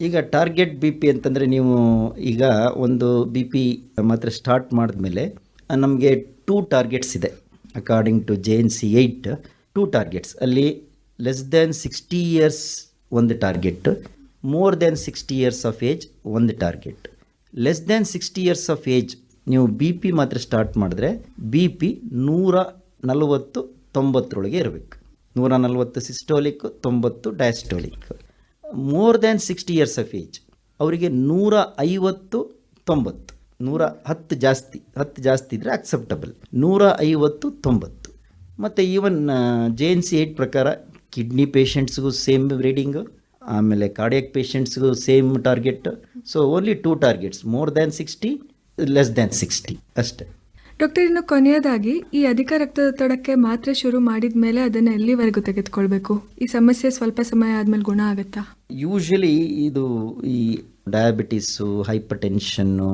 ಈಗ ಟಾರ್ಗೆಟ್ ಬಿ ಪಿ ಅಂತಂದರೆ ನೀವು ಈಗ ಒಂದು ಬಿ ಪಿ ಮಾತ್ರೆ ಸ್ಟಾರ್ಟ್ ಮಾಡಿದ್ಮೇಲೆ ನಮಗೆ ಟೂ ಟಾರ್ಗೆಟ್ಸ್ ಇದೆ. According to J N C eight two targets ಅಲ್ಲಿ ಲೆಸ್ ದ್ಯಾನ್ ಸಿಕ್ಸ್ಟಿ ಇಯರ್ಸ್ ಒಂದು target more than sixty years of age ಒಂದು target less than sixty years of age ನೀವು B P ಮಾತ್ರ start ಮಾಡಿದ್ರೆ B P ನೂರ ನಲವತ್ತು ತೊಂಬತ್ತರೊಳಗೆ ಇರಬೇಕು. ನೂರ ನಲವತ್ತು ಸಿಸ್ಟೋಲಿಕ್ ತೊಂಬತ್ತು diastolic more than sixty years of age ಅವರಿಗೆ ನೂರ ಐವತ್ತು ತೊಂಬತ್ತು. ನೂರ ಹತ್ತು ಜಾಸ್ತಿ ಹತ್ತು ಜಾಸ್ತಿ ಇದ್ದರೆ ಅಕ್ಸೆಪ್ಟಬಲ್ ನೂರ ಐವತ್ತು ತೊಂಬತ್ತು. ಮತ್ತು even J N C eight ಪ್ರಕಾರ ಕಿಡ್ನಿ ಪೇಷಂಟ್ಸ್ಗೂ ಸೇಮ್ ರೀಡಿಂಗು ಆಮೇಲೆ cardiac ಪೇಷಂಟ್ಸ್ಗೂ same target so only two targets more than sixty less than sixty ಅಷ್ಟೇ. ಡಾಕ್ಟರ್ ಇನ್ನು ಕೊನೆಯದಾಗಿ ಈ ಅಧಿಕ ರಕ್ತದೊತ್ತಡಕ್ಕೆ ಮಾತ್ರೆ ಶುರು ಮಾಡಿದ ಮೇಲೆ ಅದನ್ನು ಎಲ್ಲಿವರೆಗೂ ತೆಗೆದುಕೊಳ್ಬೇಕು? ಈ ಸಮಸ್ಯೆ ಸ್ವಲ್ಪ ಸಮಯ ಆದಮೇಲೆ ಗುಣ ಆಗುತ್ತಾ? ಯೂಶಲಿ ಇದು ಈ ಡಯಾಬಿಟಿಸು ಹೈಪರ್ ಟೆನ್ಷನ್ನು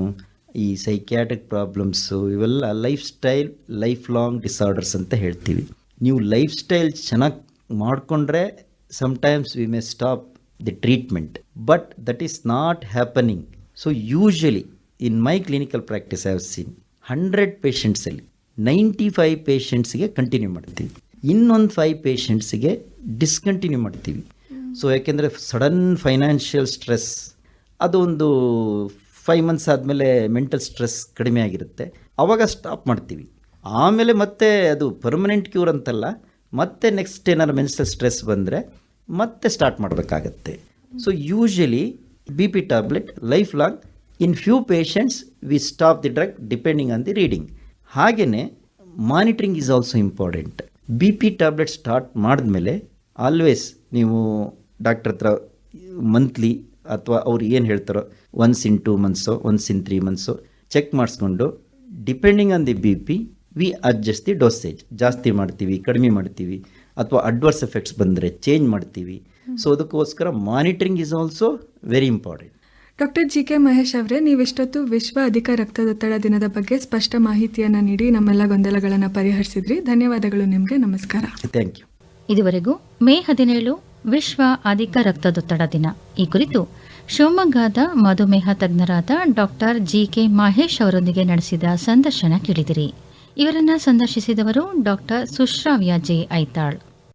ಈ ಸೈಕ್ಯಾಟ್ರಿಕ್ ಪ್ರಾಬ್ಲಮ್ಸು ಇವೆಲ್ಲ lifestyle lifelong disorders ಅಂತ ಹೇಳ್ತೀವಿ. ನೀವು ಲೈಫ್ ಸ್ಟೈಲ್ ಚೆನ್ನಾಗಿ ಮಾಡಿಕೊಂಡ್ರೆ sometimes we may stop the treatment but that is not happening so usually in my clinical practice I have seen hundred ಪೇಷಂಟ್ಸಲ್ಲಿ ninety five ಪೇಷಂಟ್ಸ್ಗೆ continue ಮಾಡ್ತೀವಿ. ಇನ್ನೊಂದು five ಪೇಷಂಟ್ಸ್ಗೆ discontinue ಮಾಡ್ತೀವಿ. ಸೊ ಯಾಕೆಂದರೆ ಸಡನ್ ಫೈನಾನ್ಷಿಯಲ್ ಸ್ಟ್ರೆಸ್ ಅದೊಂದು five months ಆದಮೇಲೆ mental stress ಕಡಿಮೆ ಆಗಿರುತ್ತೆ. ಆವಾಗ ಸ್ಟಾಪ್ ಮಾಡ್ತೀವಿ. ಆಮೇಲೆ ಮತ್ತೆ ಅದು ಪರ್ಮನೆಂಟ್ ಕ್ಯೂರ್ ಅಂತಲ್ಲ, ಮತ್ತೆ ನೆಕ್ಸ್ಟ್ ಏನಾದ್ರು ಮೆನ್ಸಲ್ ಸ್ಟ್ರೆಸ್ ಬಂದರೆ ಮತ್ತೆ ಸ್ಟಾರ್ಟ್ ಮಾಡಬೇಕಾಗತ್ತೆ. So usually B P tablet lifelong in few patients we stop the drug depending on the reading ಹಾಗೆಯೇ monitoring is also important B P tablet start ಮಾಡಿದ್ಮೇಲೆ ಆಲ್ವೇಸ್ ನೀವು doctor ಹತ್ರ ಮಂತ್ಲಿ ಅಥವಾ ಅವ್ರು ಏನು ಹೇಳ್ತಾರೋ ಒನ್ಸ್ ಇನ್ ಟೂ ಮಂತ್ಸೋ once in three ಮಂತ್ಸೋ ಚೆಕ್ ಮಾಡಿಸ್ಕೊಂಡು depending on the B P we adjust the dosage ಜಾಸ್ತಿ ಮಾಡ್ತೀವಿ, ಕಡಿಮೆ ಮಾಡ್ತೀವಿ, ಅಥವಾ ಅಡ್ವರ್ಸ್ ಎಫೆಕ್ಟ್ಸ್ ಬಂದರೆ ಚೇಂಜ್ ಮಾಡ್ತೀವಿ. ಸೊ ಅದಕ್ಕೋಸ್ಕರ monitoring is also very important doctor G K Mahesh ಅವರೇ ನೀವಿಷ್ಟೊತ್ತು ವಿಶ್ವ ಅಧಿಕ ರಕ್ತದೊತ್ತಡ ದಿನದ ಬಗ್ಗೆ ಸ್ಪಷ್ಟ ಮಾಹಿತಿಯನ್ನು ನೀಡಿ ನಮ್ಮೆಲ್ಲ ಗೊಂದಲಗಳನ್ನು ಪರಿಹರಿಸಿದ್ರಿ. ಧನ್ಯವಾದಗಳು ನಿಮಗೆ. ನಮಸ್ಕಾರ. ಥ್ಯಾಂಕ್ ಯು ಇದುವರೆಗೂ ಮೇ ಹದಿನೇಳು ವಿಶ್ವ ಅಧಿಕ ರಕ್ತದೊತ್ತಡ ದಿನ. ಈ ಕುರಿತು ಶಿವಮೊಗ್ಗದ ಮಧುಮೇಹ ತಜ್ಞರಾದ ಡಾಕ್ಟರ್ ಜಿ ಕೆ ಮಹೇಶ್ ಅವರೊಂದಿಗೆ ನಡೆಸಿದ ಸಂದರ್ಶನ ಕೇಳಿದಿರಿ. ಇವರನ್ನ ಸಂದರ್ಶಿಸಿದವರು ಡಾಕ್ಟರ್ ಸುಶ್ರಾವ್ಯ ಜೆ ಐತಾಳ್.